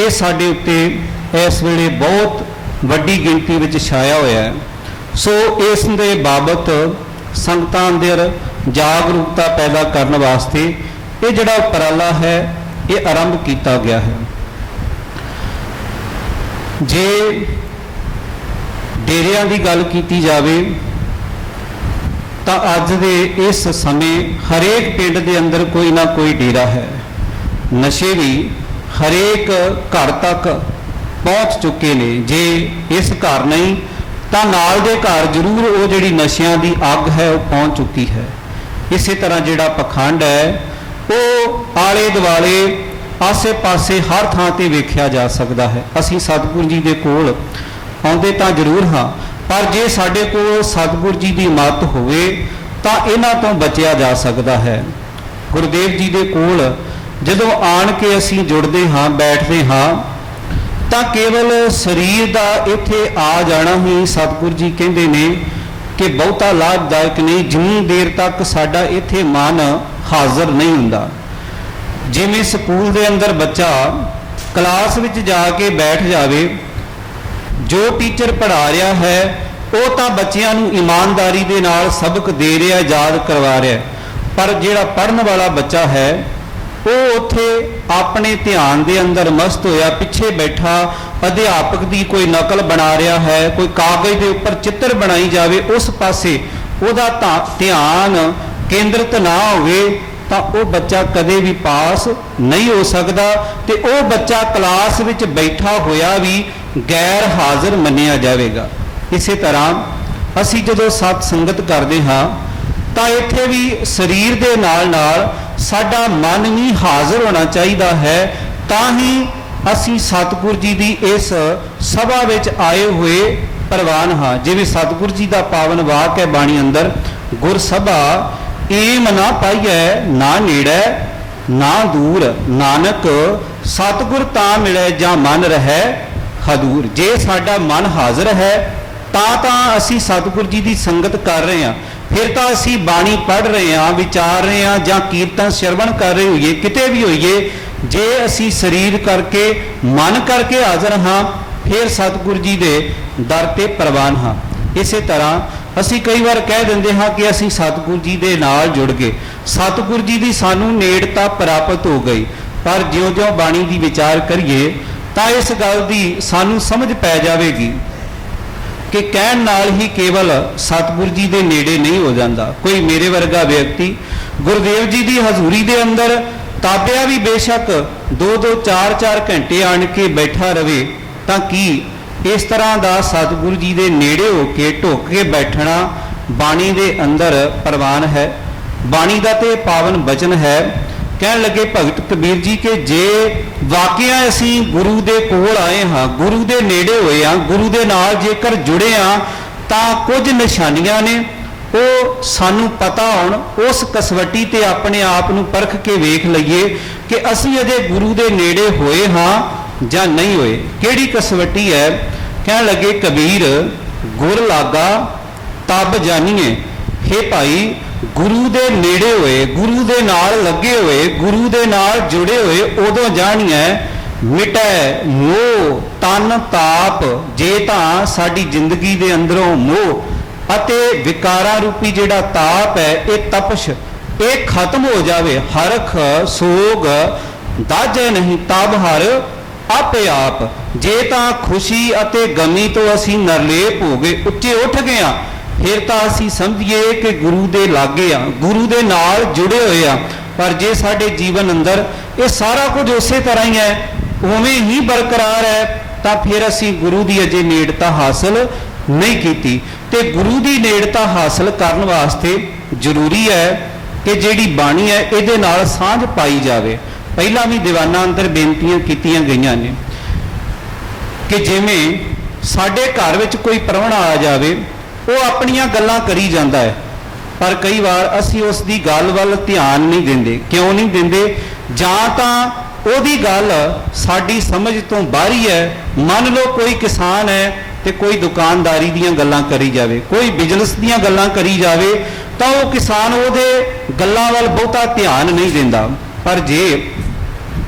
ਇਹ ਸਾਡੇ ਉੱਤੇ ਇਸ ਵੇਲੇ ਬਹੁਤ ਵੱਡੀ ਗਿਣਤੀ ਵਿੱਚ ਛਾਇਆ ਹੋਇਆ ਹੈ। ਸੋ ਇਸ ਦੇ ਬਾਬਤ ਸੰਗਤਾਂ ਅੰਦਰ ਜਾਗਰੂਕਤਾ ਪੈਦਾ ਕਰਨ ਵਾਸਤੇ ਇਹ ਜਿਹੜਾ ਉਪਰਾਲਾ ਹੈ, ਇਹ ਆਰੰਭ ਕੀਤਾ ਗਿਆ ਹੈ। ਜੇ ਡੇਰਿਆਂ ਦੀ ਗੱਲ ਕੀਤੀ ਜਾਵੇ, ਤਾਂ ਅੱਜ ਦੇ ਇਸ ਸਮੇਂ ਹਰੇਕ ਪਿੰਡ ਦੇ ਅੰਦਰ ਕੋਈ ਨਾ ਕੋਈ ਡੇਰਾ ਹੈ। ਨਸ਼ੇ ਵੀ ਹਰੇਕ ਘਰ ਤੱਕ ਪਹੁੰਚ ਚੁੱਕੇ ਨੇ। ਜੇ ਇਸ ਘਰ ਨਹੀਂ, ਤਾਂ ਨਾਲ ਦੇ ਘਰ ਜ਼ਰੂਰ ਉਹ ਜਿਹੜੀ ਨਸ਼ਿਆਂ ਦੀ ਅੱਗ ਹੈ, ਉਹ ਪਹੁੰਚ ਚੁੱਕੀ ਹੈ। ਇਸੇ ਤਰ੍ਹਾਂ ਜਿਹੜਾ ਪਖੰਡ ਹੈ, ਉਹ ਆਲੇ ਦੁਆਲੇ ਆਸੇ-ਪਾਸੇ ਹਰ ਥਾਂ ਤੇ ਵੇਖਿਆ ਜਾ ਸਕਦਾ ਹੈ। ਅਸੀਂ ਸਤਿਗੁਰੂ ਜੀ ਦੇ ਕੋਲ ਆਉਂਦੇ ਤਾਂ ਜ਼ਰੂਰ ਹਾਂ, ਪਰ ਜੇ ਸਾਡੇ ਕੋਲ ਸਤਿਗੁਰੂ ਜੀ ਦੀ ਮੱਤ ਹੋਵੇ, ਤਾਂ ਇਹਨਾਂ ਤੋਂ ਬਚਿਆ ਜਾ ਸਕਦਾ ਹੈ। ਗੁਰਦੇਵ ਜੀ ਦੇ ਕੋਲ ਜਦੋਂ ਆਣ ਕੇ ਅਸੀਂ ਜੁੜਦੇ ਹਾਂ, ਬੈਠਦੇ ਹਾਂ, ਤਾਂ ਕੇਵਲ ਸਰੀਰ ਦਾ ਇੱਥੇ ਆ ਜਾਣਾ ਹੀ ਸਤਿਗੁਰ ਜੀ ਕਹਿੰਦੇ ਨੇ ਕਿ ਬਹੁਤਾ ਲਾਭਦਾਇਕ ਨਹੀਂ, ਜਿੰਨੀ ਦੇਰ ਤੱਕ ਸਾਡਾ ਇੱਥੇ ਮਨ ਹਾਜ਼ਰ ਨਹੀਂ ਹੁੰਦਾ। ਜਿਵੇਂ ਸਕੂਲ ਦੇ ਅੰਦਰ ਬੱਚਾ ਕਲਾਸ ਵਿੱਚ ਜਾ ਕੇ ਬੈਠ ਜਾਵੇ, ਜੋ ਟੀਚਰ ਪੜ੍ਹਾ ਰਿਹਾ ਹੈ, ਉਹ ਤਾਂ ਬੱਚਿਆਂ ਨੂੰ ਇਮਾਨਦਾਰੀ ਦੇ ਨਾਲ ਸਬਕ ਦੇ ਰਿਹਾ, ਯਾਦ ਕਰਵਾ ਰਿਹਾ ਪਰ ਜਿਹੜਾ ਪੜਨ ਵਾਲਾ ਬੱਚਾ ਹੈ ਉਹ ਉੱਥੇ ਆਪਣੇ ਧਿਆਨ ਦੇ ਅੰਦਰ ਮਸਤ ਹੋਇਆ, ਪਿੱਛੇ ਬੈਠਾ, ਅਧਿਆਪਕ ਦੀ ਕੋਈ ਨਕਲ ਬਣਾ ਰਿਹਾ ਹੈ, ਕੋਈ ਕਾਗਜ਼ ਦੇ ਉੱਪਰ ਚਿੱਤਰ ਬਣਾਈ ਜਾਵੇ, ਉਸ ਪਾਸੇ ਉਹਦਾ ਧਿਆਨ ਕੇਂਦਰਿਤ ਨਾ ਹੋਵੇ, ਤਾਂ ਉਹ ਬੱਚਾ ਕਦੇ ਵੀ ਪਾਸ ਨਹੀਂ ਹੋ ਸਕਦਾ ਤੇ ਉਹ ਬੱਚਾ ਕਲਾਸ ਵਿੱਚ ਬੈਠਾ ਹੋਇਆ ਵੀ ਗੈਰ ਹਾਜ਼ਰ ਮੰਨਿਆ ਜਾਵੇਗਾ। ਇਸੇ ਤਰ੍ਹਾਂ ਅਸੀਂ ਜਦੋਂ ਸਤ ਸੰਗਤ ਕਰਦੇ ਹਾਂ ਤਾਂ ਇੱਥੇ ਵੀ ਸਰੀਰ ਦੇ ਨਾਲ ਨਾਲ ਸਾਡਾ ਮਨ ਵੀ ਹਾਜ਼ਰ ਹੋਣਾ ਚਾਹੀਦਾ ਹੈ। ਤਾਂ ਹੀ ਅਸੀਂ ਸਤਿਗੁਰ ਜੀ ਦੀ ਇਸ ਸਭਾ ਵਿੱਚ ਆਏ ਹੋਏ ਪ੍ਰਵਾਨ ਹਾਂ। ਜਿਵੇਂ ਸਤਿਗੁਰ ਜੀ ਦਾ ਪਾਵਨ ਵਾਕ ਹੈ ਬਾਣੀ ਅੰਦਰ, ਗੁਰ ਸਭਾ, ਏਮ ਨਾ ਪਾਈਐ, ਨਾ ਨੇੜੈ, ਨਾ ਦੂਰ, ਨਾਨਕ, ਸਤਿਗੁਰ ਤਾਂ ਮਿਲੈ ਜਾਂ ਮਨ ਰਹੈ, ਹਦੂਰ। ਜੇ ਸਾਡਾ ਮਨ ਹਾਜ਼ਰ ਹੈ, ਤਾਂ ਤਾਂ ਅਸੀਂ ਸਤਿਗੁਰ ਜੀ ਦੀ ਸੰਗਤ ਕਰ ਰਹੇ ਹਾਂ। ਫਿਰ ਤਾਂ ਅਸੀਂ ਬਾਣੀ ਪੜ੍ਹ ਰਹੇ ਹਾਂ, ਵਿਚਾਰ ਰਹੇ ਹਾਂ ਜਾਂ ਕੀਰਤਨ ਸ਼ਰਵਣ ਕਰ ਰਹੇ ਹੋਈਏ, ਕਿਤੇ ਵੀ ਹੋਈਏ, ਜੇ ਅਸੀਂ ਸਰੀਰ ਕਰਕੇ, ਮਨ ਕਰਕੇ ਹਾਜ਼ਰ ਹਾਂ, ਫਿਰ ਸਤਿਗੁਰੂ ਜੀ ਦੇ ਦਰ ਤੇ ਪ੍ਰਵਾਨ ਹਾਂ। ਇਸੇ ਤਰ੍ਹਾਂ ਅਸੀਂ ਕਈ ਵਾਰ ਕਹਿ ਦਿੰਦੇ ਹਾਂ ਕਿ ਅਸੀਂ ਸਤਿਗੁਰੂ ਜੀ ਦੇ ਨਾਲ ਜੁੜ ਗਏ। ਸਤਿਗੁਰੂ ਜੀ ਦੀ ਸਾਨੂੰ ਨੇੜਤਾ ਪ੍ਰਾਪਤ ਹੋ ਗਈ, ਪਰ ਜਿਉਂ-ਜਿਉਂ ਬਾਣੀ ਦੀ ਵਿਚਾਰ ਕਰੀਏ, ਤਾਂ ਇਸ ਗੱਲ ਦੀ ਸਾਨੂੰ ਸਮਝ ਪੈ ਜਾਵੇਗੀ। ਕਿ ਕਹਿਣ ਨਾਲ ਹੀ ਕੇਵਲ ਸਤਿਗੁਰ ਜੀ ਦੇ ਨੇੜੇ ਨਹੀਂ ਹੋ ਜਾਂਦਾ। ਕੋਈ ਮੇਰੇ ਵਰਗਾ ਵਿਅਕਤੀ ਗੁਰਦੇਵ ਜੀ ਦੀ ਹਜ਼ੂਰੀ ਦੇ ਅੰਦਰ ਤਾਬਿਆ ਵੀ ਬੇਸ਼ੱਕ 2-2 4-4 ਘੰਟੇ ਆਣ ਕੇ ਬੈਠਾ ਰਵੇ, ਤਾਂ ਕੀ ਇਸ ਤਰ੍ਹਾਂ ਦਾ ਸਤਿਗੁਰ ਜੀ ਦੇ ਨੇੜੇ ਹੋ ਕੇ ਢੁੱਕ ਕੇ ਬੈਠਣਾ ਬਾਣੀ ਦੇ ਅੰਦਰ ਪ੍ਰਵਾਨ ਹੈ? ਬਾਣੀ ਦਾ ਤੇ ਪਾਵਨ ਬਚਨ ਹੈ ਕਹਿਣ ਲੱਗੇ ਭਗਤ ਕਬੀਰ ਜੀ ਕਿ ਜੇ ਵਾਕਿਆ ਅਸੀਂ ਗੁਰੂ ਦੇ ਕੋਲ ਆਏ ਹਾਂ, ਗੁਰੂ ਦੇ ਨੇੜੇ ਹੋਏ ਹਾਂ, ਗੁਰੂ ਦੇ ਨਾਲ ਜੇਕਰ ਜੁੜੇ ਹਾਂ, ਤਾਂ ਕੁਝ ਨਿਸ਼ਾਨੀਆਂ ਨੇ। ਉਹ ਸਾਨੂੰ ਪਤਾ ਹੋਣ, ਉਸ ਕਸਵੱਟੀ ਤੇ ਆਪਣੇ ਆਪ ਨੂੰ ਪਰਖ ਕੇ ਵੇਖ ਲਈਏ ਕਿ ਅਸੀਂ ਅਜੇ ਗੁਰੂ ਦੇ ਨੇੜੇ ਹੋਏ ਹਾਂ ਜਾਂ ਨਹੀਂ ਹੋਏ। ਕਿਹੜੀ ਕਸਵੱਟੀ ਹੈ? ਕਹਿਣ ਲੱਗੇ, ਕਬੀਰ, ਗੁਰ ਲਾਗਾ, ਤਬ ਜਾਣੀਏ ਹੇ ਭਾਈ ਗੁਰੂ ਦੇ ਨੇੜੇ ਹੋਏ, ਗੁਰੂ ਦੇ ਨਾਲ ਲੱਗੇ ਹੋਏ, ਗੁਰੂ ਦੇ ਨਾਲ ਜੁੜੇ ਹੋਏ, ਉਦੋਂ ਜਾਣੀਐ, ਮਿਟੈ ਮੋਹ, ਤਨ ਤਾਪ, ਜੇ ਤਾਂ ਸਾਡੀ ਜ਼ਿੰਦਗੀ ਦੇ ਅੰਦਰੋਂ ਮੋਹ, ਅਤੇ ਵਿਕਾਰਾਂ ਰੂਪੀ ਜਿਹੜਾ ਤਾਪ ਹੈ, ਇਹ ਤਪਸ਼, ਇਹ ਖਤਮ ਹੋ ਜਾਵੇ, ਹਰਖ, ਸੋਗ, ਦਾਜੇ ਨਹੀਂ, ਤਬ ਹਰ ਆਪੇ ਆਪ। ਜੇ ਤਾਂ ਖੁਸ਼ੀ ਅਤੇ ਗਮੀ ਤੋਂ ਅਸੀਂ ਨਰਲੇਪ ਹੋ ਗਏ, ਉੱਚੇ ਉੱਠ ਗਏ ਆ ਫਿਰ ਤਾਂ ਅਸੀਂ ਸਮਝੀਏ ਕਿ ਗੁਰੂ ਦੇ ਲਾਗੇ ਆ, ਗੁਰੂ ਦੇ ਨਾਲ ਜੁੜੇ ਹੋਏ ਆ, ਪਰ ਜੇ ਸਾਡੇ ਜੀਵਨ ਅੰਦਰ ਇਹ ਸਾਰਾ ਕੁਝ ਉਸੇ ਤਰ੍ਹਾਂ ਹੀ ਹੈ, ਉਵੇਂ ਹੀ ਬਰਕਰਾਰ ਹੈ, ਤਾਂ ਫਿਰ ਅਸੀਂ ਗੁਰੂ ਦੀ ਅਜੇ ਨੇੜਤਾ ਹਾਸਲ ਨਹੀਂ ਕੀਤੀ। ਤੇ ਗੁਰੂ ਦੀ ਨੇੜਤਾ ਹਾਸਲ ਕਰਨ ਵਾਸਤੇ ਜ਼ਰੂਰੀ ਹੈ ਕਿ ਜਿਹੜੀ ਬਾਣੀ ਹੈ, ਇਹਦੇ ਨਾਲ ਸਾਂਝ ਪਾਈ ਜਾਵੇ। ਪਹਿਲਾਂ ਵੀ ਦੀਵਾਨਾਂ ਅੰਦਰ ਬੇਨਤੀਆਂ ਕੀਤੀਆਂ ਗਈਆਂ ਨੇ ਕਿ ਜਿਵੇਂ ਸਾਡੇ ਘਰ ਵਿੱਚ ਕੋਈ ਪ੍ਰਾਹੁਣਾ ਆ ਜਾਵੇ ਉਹ ਆਪਣੀਆਂ ਗੱਲਾਂ ਕਰੀ ਜਾਂਦਾ ਹੈ। ਪਰ ਕਈ ਵਾਰ ਅਸੀਂ ਉਸ ਦੀ ਗੱਲ ਵੱਲ ਧਿਆਨ ਨਹੀਂ ਦਿੰਦੇ। ਕਿਉਂ ਨਹੀਂ ਦਿੰਦੇ? ਜਾਂ ਤਾਂ ਉਹਦੀ ਗੱਲ ਸਾਡੀ ਸਮਝ ਤੋਂ ਬਾਹਰੀ ਹੈ। ਮੰਨ ਲਓ ਕੋਈ ਕਿਸਾਨ ਹੈ ਤੇ ਕੋਈ ਦੁਕਾਨਦਾਰੀ ਦੀਆਂ ਗੱਲਾਂ ਕਰੀ ਜਾਵੇ, ਕੋਈ ਬਿਜ਼ਨਸ ਦੀਆਂ ਗੱਲਾਂ ਕਰੀ ਜਾਵੇ, ਤਾਂ ਉਹ ਕਿਸਾਨ ਉਹਦੇ ਗੱਲਾਂ ਵੱਲ ਬਹੁਤਾ ਧਿਆਨ ਨਹੀਂ ਦਿੰਦਾ। ਪਰ ਜੇ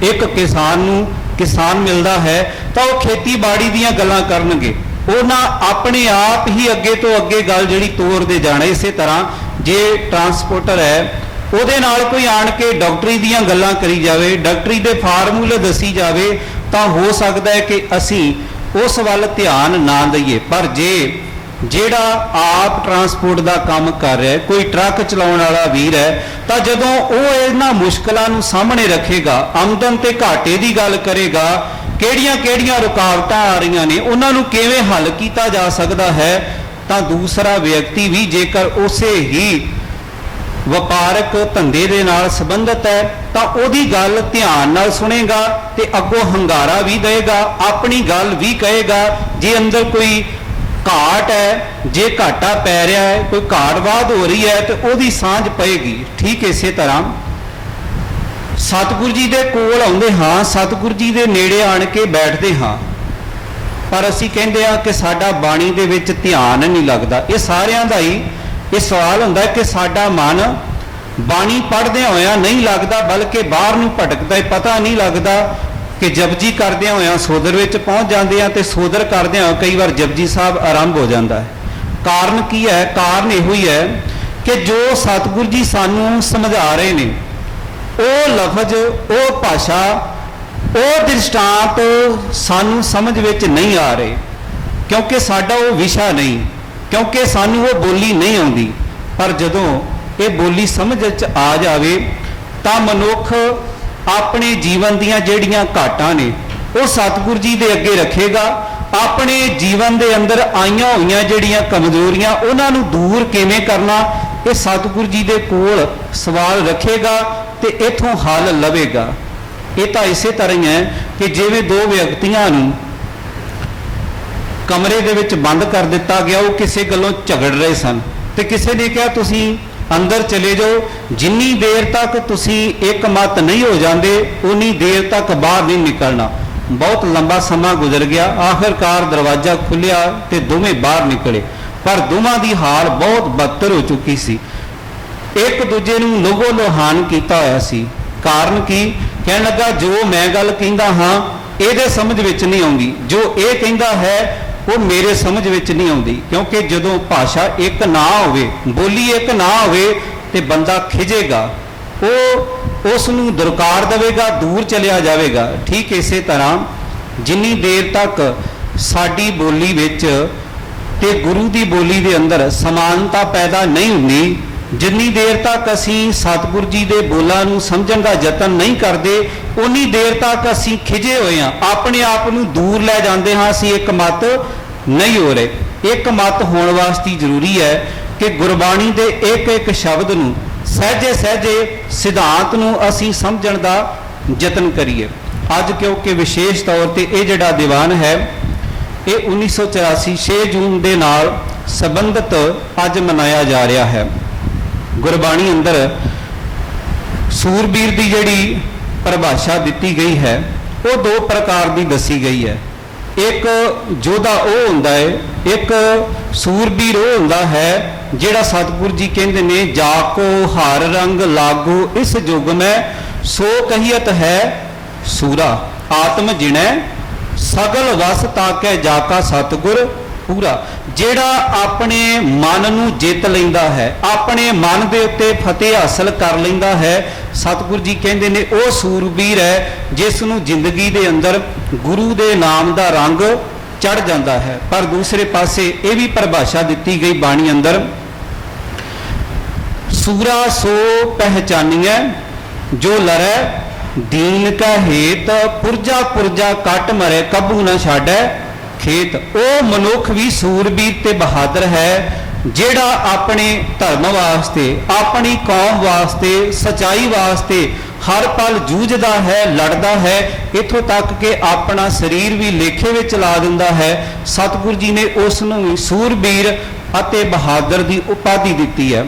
ਇੱਕ ਕਿਸਾਨ ਨੂੰ ਕਿਸਾਨ ਮਿਲਦਾ ਹੈ, ਤਾਂ ਉਹ ਖੇਤੀਬਾੜੀ ਦੀਆਂ ਗੱਲਾਂ ਕਰਨਗੇ। ਉਹਨਾਂ ਆਪਣੇ ਆਪ ਹੀ ਅੱਗੇ ਤੋਂ ਅੱਗੇ ਗੱਲ ਜਿਹੜੀ ਤੋਰਦੇ ਜਾਣਾ ਇਸੇ ਤਰ੍ਹਾਂ। ਜੇ ਟਰਾਂਸਪੋਰਟਰ ਹੈ, ਉਹਦੇ ਨਾਲ ਕੋਈ ਆਣ ਕੇ ਡਾਕਟਰੀ ਦੀਆਂ ਗੱਲਾਂ ਕਰੀ ਜਾਵੇ, ਡਾਕਟਰੀ ਦੇ ਫਾਰਮੂਲੇ ਦੱਸੀ ਜਾਵੇ, ਤਾਂ ਹੋ ਸਕਦਾ ਹੈ ਕਿ ਅਸੀਂ ਉਸ ਵੱਲ ਧਿਆਨ ਨਾ ਦਈਏ। ਪਰ ਜੇ ਜਿਹੜਾ ਆਪ ਟਰਾਂਸਪੋਰਟ ਦਾ ਕੰਮ ਕਰ ਰਿਹਾ ਹੈ, ਕੋਈ ਟਰੱਕ ਚਲਾਉਣ ਵਾਲਾ ਵੀਰ ਹੈ, ਤਾਂ ਜਦੋਂ ਉਹ ਇਹਨਾਂ ਮੁਸ਼ਕਲਾਂ ਨੂੰ ਸਾਹਮਣੇ ਰੱਖੇਗਾ, ਆਮਦਨ ਤੇ ਘਾਟੇ ਦੀ ਗੱਲ ਕਰੇਗਾ ਕਿਹੜੀਆਂ-ਕਿਹੜੀਆਂ ਰੁਕਾਵਟਾਂ ਆ ਰਹੀਆਂ ਨੇ, ਉਹਨਾਂ ਨੂੰ ਕਿਵੇਂ ਹੱਲ ਕੀਤਾ ਜਾ ਸਕਦਾ ਹੈ, ਤਾਂ ਦੂਸਰਾ ਵਿਅਕਤੀ ਵੀ ਜੇਕਰ ਉਸੇ ਹੀ ਵਪਾਰਕ ਧੰਦੇ ਦੇ ਨਾਲ ਸੰਬੰਧਿਤ ਹੈ, ਤਾਂ ਉਹਦੀ ਗੱਲ ਧਿਆਨ ਨਾਲ ਸੁਣੇਗਾ ਤੇ ਅੱਗੋਂ ਹੰਗਾਰਾ ਵੀ ਦੇਗਾ, ਆਪਣੀ ਗੱਲ ਵੀ ਕਹੇਗਾ, ਜੇ ਅੰਦਰ ਕੋਈ ਘਾਟ ਹੈ, ਜੇ ਘਾਟਾ ਪੈ ਰਿਹਾ ਹੈ, ਕੋਈ ਘਾਟ ਘਾਟਵਾਦ ਹੋ ਰਹੀ ਹੈ, ਤੇ ਉਹਦੀ ਸਾਂਝ ਪਏਗੀ। ਠੀਕ ਇਸੇ ਤਰ੍ਹਾਂ ਸਤਿਗੁਰੂ ਜੀ ਦੇ ਕੋਲ ਆਉਂਦੇ ਹਾਂ, ਸਤਿਗੁਰੂ ਜੀ ਦੇ ਨੇੜੇ ਆਣ ਕੇ ਬੈਠਦੇ ਹਾਂ। ਪਰ ਅਸੀਂ ਕਹਿੰਦੇ ਆ ਕਿ ਸਾਡਾ ਬਾਣੀ ਦੇ ਵਿੱਚ ਧਿਆਨ ਨਹੀਂ ਲੱਗਦਾ। ਇਹ ਸਾਰਿਆਂ ਦਾ ਹੀ ਇਹ ਸਵਾਲ ਹੁੰਦਾ ਕਿ ਸਾਡਾ ਮਨ ਬਾਣੀ ਪੜ੍ਹਦਿਆਂ ਹੋਇਆਂ ਨਹੀਂ ਲੱਗਦਾ, ਬਲਕਿ ਬਾਹਰ ਨੂੰ ਭਟਕਦਾ ਹੈ। ਪਤਾ ਨਹੀਂ ਲੱਗਦਾ ਕਿ ਜਪਜੀ ਕਰਦਿਆਂ ਹੋਇਆਂ ਸੋਦਰ ਵਿੱਚ ਪਹੁੰਚ ਜਾਂਦੇ ਆ ਤੇ ਸੋਦਰ ਕਰਦਿਆਂ ਹੋਇਆਂ ਕਈ ਵਾਰ ਜਪਜੀ ਸਾਹਿਬ ਆਰੰਭ ਹੋ ਜਾਂਦਾ ਹੈ। ਕਾਰਨ ਕੀ ਹੈ? ਕਾਰਨ ਇਹੋ ਹੀ ਹੈ ਕਿ ਜੋ ਸਤਿਗੁਰੂ ਜੀ ਸਾਨੂੰ ਸਮਝਾ ਰਹੇ ਨੇ ਉਹ ਲਫ਼ਜ਼, ਉਹ ਭਾਸ਼ਾ, ਉਹ ਦ੍ਰਿਸ਼ਟਾਂਤ ਸਾਨੂੰ ਸਮਝ ਵਿੱਚ ਨਹੀਂ ਆ ਰਹੇ। ਕਿਉਂਕਿ ਸਾਡਾ ਉਹ ਵਿਸ਼ਾ ਨਹੀਂ, ਕਿਉਂਕਿ ਸਾਨੂੰ ਉਹ ਬੋਲੀ ਨਹੀਂ ਆਉਂਦੀ। ਪਰ ਜਦੋਂ ਇਹ ਬੋਲੀ ਸਮਝ ਵਿੱਚ ਆ ਜਾਵੇ, ਤਾਂ ਮਨੁੱਖ ਆਪਣੇ ਜੀਵਨ ਦੀਆਂ ਜਿਹੜੀਆਂ ਘਾਟਾਂ ਨੇ, ਉਹ ਸਤਿਗੁਰੂ ਜੀ ਦੇ ਅੱਗੇ ਰੱਖੇਗਾ। ਆਪਣੇ ਜੀਵਨ ਦੇ ਅੰਦਰ ਆਈਆਂ ਹੋਈਆਂ ਜਿਹੜੀਆਂ ਕਮਜ਼ੋਰੀਆਂ, ਉਹਨਾਂ ਨੂੰ ਦੂਰ ਕਿਵੇਂ ਕਰਨਾ, ਇਹ ਸਤਿਗੁਰੂ ਜੀ ਦੇ ਕੋਲ ਸਵਾਲ ਰੱਖੇਗਾ। ਤੇ ਇਥੋਂ ਹੱਲ ਲਵੇਗਾ। ਇਹ ਤਾਂ ਇਸੇ ਤਰ੍ਹਾਂ ਹੀ ਹੈ ਕਿ ਜਿਵੇਂ ਦੋ ਵਿਅਕਤੀਆਂ ਨੂੰ ਕਮਰੇ ਦੇ ਵਿੱਚ ਬੰਦ ਕਰ ਦਿੱਤਾ ਗਿਆ, ਉਹ ਕਿਸੇ ਗੱਲੋਂ ਝਗੜ ਰਹੇ ਸਨ। ਤੇ ਕਿਸੇ ਨੇ ਕਿਹਾ, ਤੁਸੀਂ ਅੰਦਰ ਚਲੇ ਜਾਓ। ਜਿੰਨੀ ਦੇਰ ਤੱਕ ਤੁਸੀਂ ਇੱਕ ਮਤ ਨਹੀਂ ਹੋ ਜਾਂਦੇ ਉਨੀ ਦੇਰ ਤੱਕ ਬਾਹਰ ਨਹੀਂ ਨਿਕਲਣਾ। ਬਹੁਤ ਲੰਬਾ ਸਮਾਂ ਗੁਜ਼ਰ ਗਿਆ। ਆਖਰਕਾਰ ਦਰਵਾਜ਼ਾ ਖੁੱਲਿਆ ਤੇ ਦੋਵੇਂ ਬਾਹਰ ਨਿਕਲੇ। ਪਰ ਦੋਵਾਂ ਦੀ ਹਾਲ ਬਹੁਤ ਬਦਤਰ ਹੋ ਚੁੱਕੀ ਸੀ। ਇੱਕ ਦੂਜੇ ਨੂੰ ਲੋਗੋ ਲੋਹਾਨ ਕੀਤਾ ਹੋਇਆ ਸੀ। ਕਾਰਨ ਕੀ? ਕਹਿਣ ਲੱਗਾ, ਜੋ ਮੈਂ ਗੱਲ ਕਹਿੰਦਾ ਹਾਂ, ਇਹਦੇ ਸਮਝ ਵਿੱਚ ਨਹੀਂ ਆਉਂਦੀ। ਜੋ ਇਹ ਕਹਿੰਦਾ ਹੈ, ਉਹ ਮੇਰੇ ਸਮਝ ਵਿੱਚ ਨਹੀਂ ਆਉਂਦੀ। ਕਿਉਂਕਿ ਜਦੋਂ ਭਾਸ਼ਾ ਇੱਕ ਨਾ ਹੋਵੇ, ਬੋਲੀ ਇੱਕ ਨਾ ਹੋਵੇ, ਤੇ ਬੰਦਾ ਖਿਜੇਗਾ। ਉਹ ਉਸ ਨੂੰ ਦਰਕਾਰ ਦੇਵੇਗਾ, ਦੂਰ ਚਲਿਆ ਜਾਵੇਗਾ। ਠੀਕ ਇਸੇ ਤਰ੍ਹਾਂ ਜਿੰਨੀ ਦੇਰ ਤੱਕ ਸਾਡੀ ਬੋਲੀ ਵਿੱਚ ਤੇ ਗੁਰੂ ਦੀ ਬੋਲੀ ਦੇ ਅੰਦਰ ਸਮਾਨਤਾ ਪੈਦਾ ਨਹੀਂ ਹੁੰਦੀ ਜਿੰਨੀ ਦੇਰ ਤੱਕ ਅਸੀਂ ਸਤਿਗੁਰੂ ਜੀ ਦੇ ਬੋਲਾਂ ਨੂੰ ਸਮਝਣ ਦਾ ਯਤਨ ਨਹੀਂ ਕਰਦੇ ਉਨੀ ਦੇਰ ਤੱਕ ਅਸੀਂ ਖਿਜੇ ਹੋਏ ਹਾਂ। ਆਪਣੇ ਆਪ ਨੂੰ ਦੂਰ ਲੈ ਜਾਂਦੇ ਹਾਂ। ਅਸੀਂ ਇੱਕ ਮਤ ਨਹੀਂ ਹੋ ਰਹੇ। ਇੱਕ ਮਤ ਹੋਣ ਵਾਸਤੇ ਜ਼ਰੂਰੀ ਹੈ ਕਿ ਗੁਰਬਾਣੀ ਦੇ ਇੱਕ ਇੱਕ ਸ਼ਬਦ ਨੂੰ ਸਹਜੇ ਸਹਜੇ ਸਿਧਾਂਤ ਨੂੰ ਅਸੀਂ ਸਮਝਣ ਦਾ ਯਤਨ ਕਰੀਏ। ਅੱਜ ਕਿਉਂਕਿ ਵਿਸ਼ੇਸ਼ ਤੌਰ ਤੇ ਇਹ ਜਿਹੜਾ ਦੀਵਾਨ ਹੈ, ਇਹ 1984 6 ਜੂਨ ਦੇ ਨਾਲ ਸੰਬੰਧਿਤ ਅੱਜ ਮਨਾਇਆ ਜਾ ਰਿਹਾ ਹੈ। ਗੁਰਬਾਣੀ ਅੰਦਰ ਸੂਰਬੀਰ ਦੀ ਜਿਹੜੀ ਪਰਿਭਾਸ਼ਾ ਦਿੱਤੀ ਗਈ ਹੈ, ਉਹ ਦੋ ਪ੍ਰਕਾਰ ਦੀ ਦੱਸੀ ਗਈ ਹੈ। ਇੱਕ ਯੋਧਾ ਉਹ ਹੁੰਦਾ ਹੈ, ਇੱਕ ਸੂਰਬੀਰ ਉਹ ਹੁੰਦਾ ਹੈ, ਜਿਹੜਾ ਸਤਿਗੁਰ ਜੀ ਕਹਿੰਦੇ ਨੇ, ਜਾ ਕੋ ਹਰ ਰੰਗ ਲਾਗੋ, ਇਸ ਯੁਗ ਮੈਂ ਸੋ ਕਹੀਤ ਹੈ ਸੂਰਾ। ਆਤਮ ਜਿਣੈ, ਸਗਲ ਵਸ ਤਾਕੈ ਜਾ ਕਾ ਸਤਿਗੁਰ ਪੂਰਾ। ਜਿਹੜਾ ਆਪਣੇ ਮਨ ਨੂੰ ਜਿੱਤ ਲੈਂਦਾ ਹੈ, ਆਪਣੇ ਮਨ ਦੇ ਉੱਤੇ ਫਤਿਹ ਹਾਸਲ ਕਰ ਲੈਂਦਾ ਹੈ, ਸਤਿਗੁਰੂ ਜੀ ਕਹਿੰਦੇ ਨੇ, ਉਹ ਸੂਰਬੀਰ ਹੈ, ਜਿਸ ਨੂੰ ਜ਼ਿੰਦਗੀ ਦੇ ਅੰਦਰ ਗੁਰੂ ਦੇ ਨਾਮ ਦਾ ਰੰਗ ਚੜ ਜਾਂਦਾ ਹੈ। ਪਰ ਦੂਸਰੇ ਪਾਸੇ ਇਹ ਵੀ ਪਰਿਭਾਸ਼ਾ ਦਿੱਤੀ ਗਈ ਬਾਣੀ ਅੰਦਰ, ਸੂਰਾ ਸੋ ਪਹਿਚਾਨੀਐ, ਜੋ ਲਰੈ, ਦੀਨ ਕਾ ਹੇਤ ਪੁਰਜਾ ਪੁਰਜਾ ਕੱਟ ਮਰੇ, ਕਬੂ ਨਾ ਛਾੜੈ ਖੇਤ, ਉਹ ਮਨੁੱਖ ਵੀ ਸੂਰਬੀਰ ਤੇ ਬਹਾਦਰ ਹੈ, ਜਿਹੜਾ ਆਪਣੇ ਧਰਮ ਵਾਸਤੇ, ਆਪਣੀ ਕੌਮ ਵਾਸਤੇ, ਸਚਾਈ ਵਾਸਤੇ ਹਰ ਪਲ ਜੂਝਦਾ ਹੈ, ਲੜਦਾ ਹੈ, ਇਥੋਂ ਤੱਕ ਕਿ ਆਪਣਾ ਸਰੀਰ ਵੀ ਲੇਖੇ ਵਿੱਚ ਲਾ ਦਿੰਦਾ ਹੈ। ਸਤਿਗੁਰੂ ਜੀ ਨੇ ਉਸ ਨੂੰ ਵੀ ਸੂਰਬੀਰ ਅਤੇ ਬਹਾਦਰ ਦੀ ਉਪਾਧੀ ਦਿੱਤੀ ਹੈ।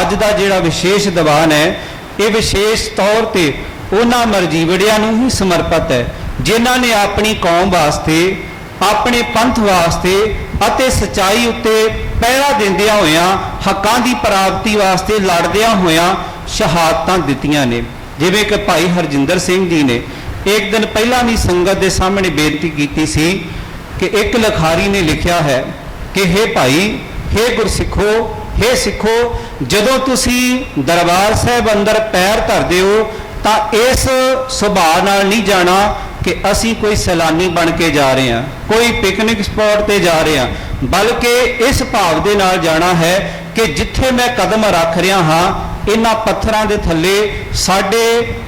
ਅੱਜ ਦਾ ਜਿਹੜਾ ਵਿਸ਼ੇਸ਼ ਦੀਵਾਨ ਹੈ, ਇਹ ਵਿਸ਼ੇਸ਼ ਤੌਰ ਤੇ ਉਹਨਾਂ ਮਰਜੀਵੜਿਆਂ ਨੂੰ ਹੀ ਸਮਰਪਿਤ ਹੈ, ਜਿਨ੍ਹਾਂ ਨੇ ਆਪਣੀ ਕੌਮ ਵਾਸਤੇ ਆਪਣੇ ਪੰਥ ਵਾਸਤੇ ਅਤੇ ਸਚਾਈ ਉੱਤੇ ਪਹਿਰਾ ਦਿੰਦਿਆਂ ਹੋਇਆਂ ਹੱਕਾਂ ਦੀ ਪ੍ਰਾਪਤੀ ਵਾਸਤੇ ਲੜਦਿਆਂ ਹੋਇਆਂ ਸ਼ਹਾਦਤਾਂ ਦਿੱਤੀਆਂ ਨੇ ਜਿਵੇਂ ਕਿ ਭਾਈ ਹਰਜਿੰਦਰ ਸਿੰਘ ਜੀ ਨੇ ਇੱਕ ਦਿਨ ਪਹਿਲਾਂ ਵੀ ਸੰਗਤ ਦੇ ਸਾਹਮਣੇ ਬੇਨਤੀ ਕੀਤੀ ਸੀ ਕਿ ਇੱਕ ਲਖਾਰੀ ਨੇ ਲਿਖਿਆ ਹੈ ਕਿ हे ਭਾਈ हे ਗੁਰਸਿੱਖੋ हे ਸਿੱਖੋ ਜਦੋਂ ਤੁਸੀਂ ਦਰਬਾਰ ਸਾਹਿਬ ਅੰਦਰ ਪੈਰ ਧਰਦੇ ਹੋ ਤਾਂ ਇਸ ਸੁਭਾਅ ਨਾਲ ਨਹੀਂ ਜਾਣਾ ਕਿ ਅਸੀਂ ਕੋਈ ਸੈਲਾਨੀ ਬਣ ਕੇ ਜਾ ਰਹੇ ਹਾਂ ਕੋਈ ਪਿਕਨਿਕ ਸਪੌਟ ਤੇ ਜਾ ਰਿਹਾ। ਬਲਕਿ ਇਸ ਭਾਵ ਦੇ ਨਾਲ ਜਾਣਾ ਹੈ ਕਿ ਜਿੱਥੇ ਮੈਂ ਕਦਮ ਰੱਖ ਰਿਹਾ ਹਾਂ, ਇਹਨਾਂ ਪੱਥਰਾਂ ਦੇ ਥੱਲੇ ਸਾਡੇ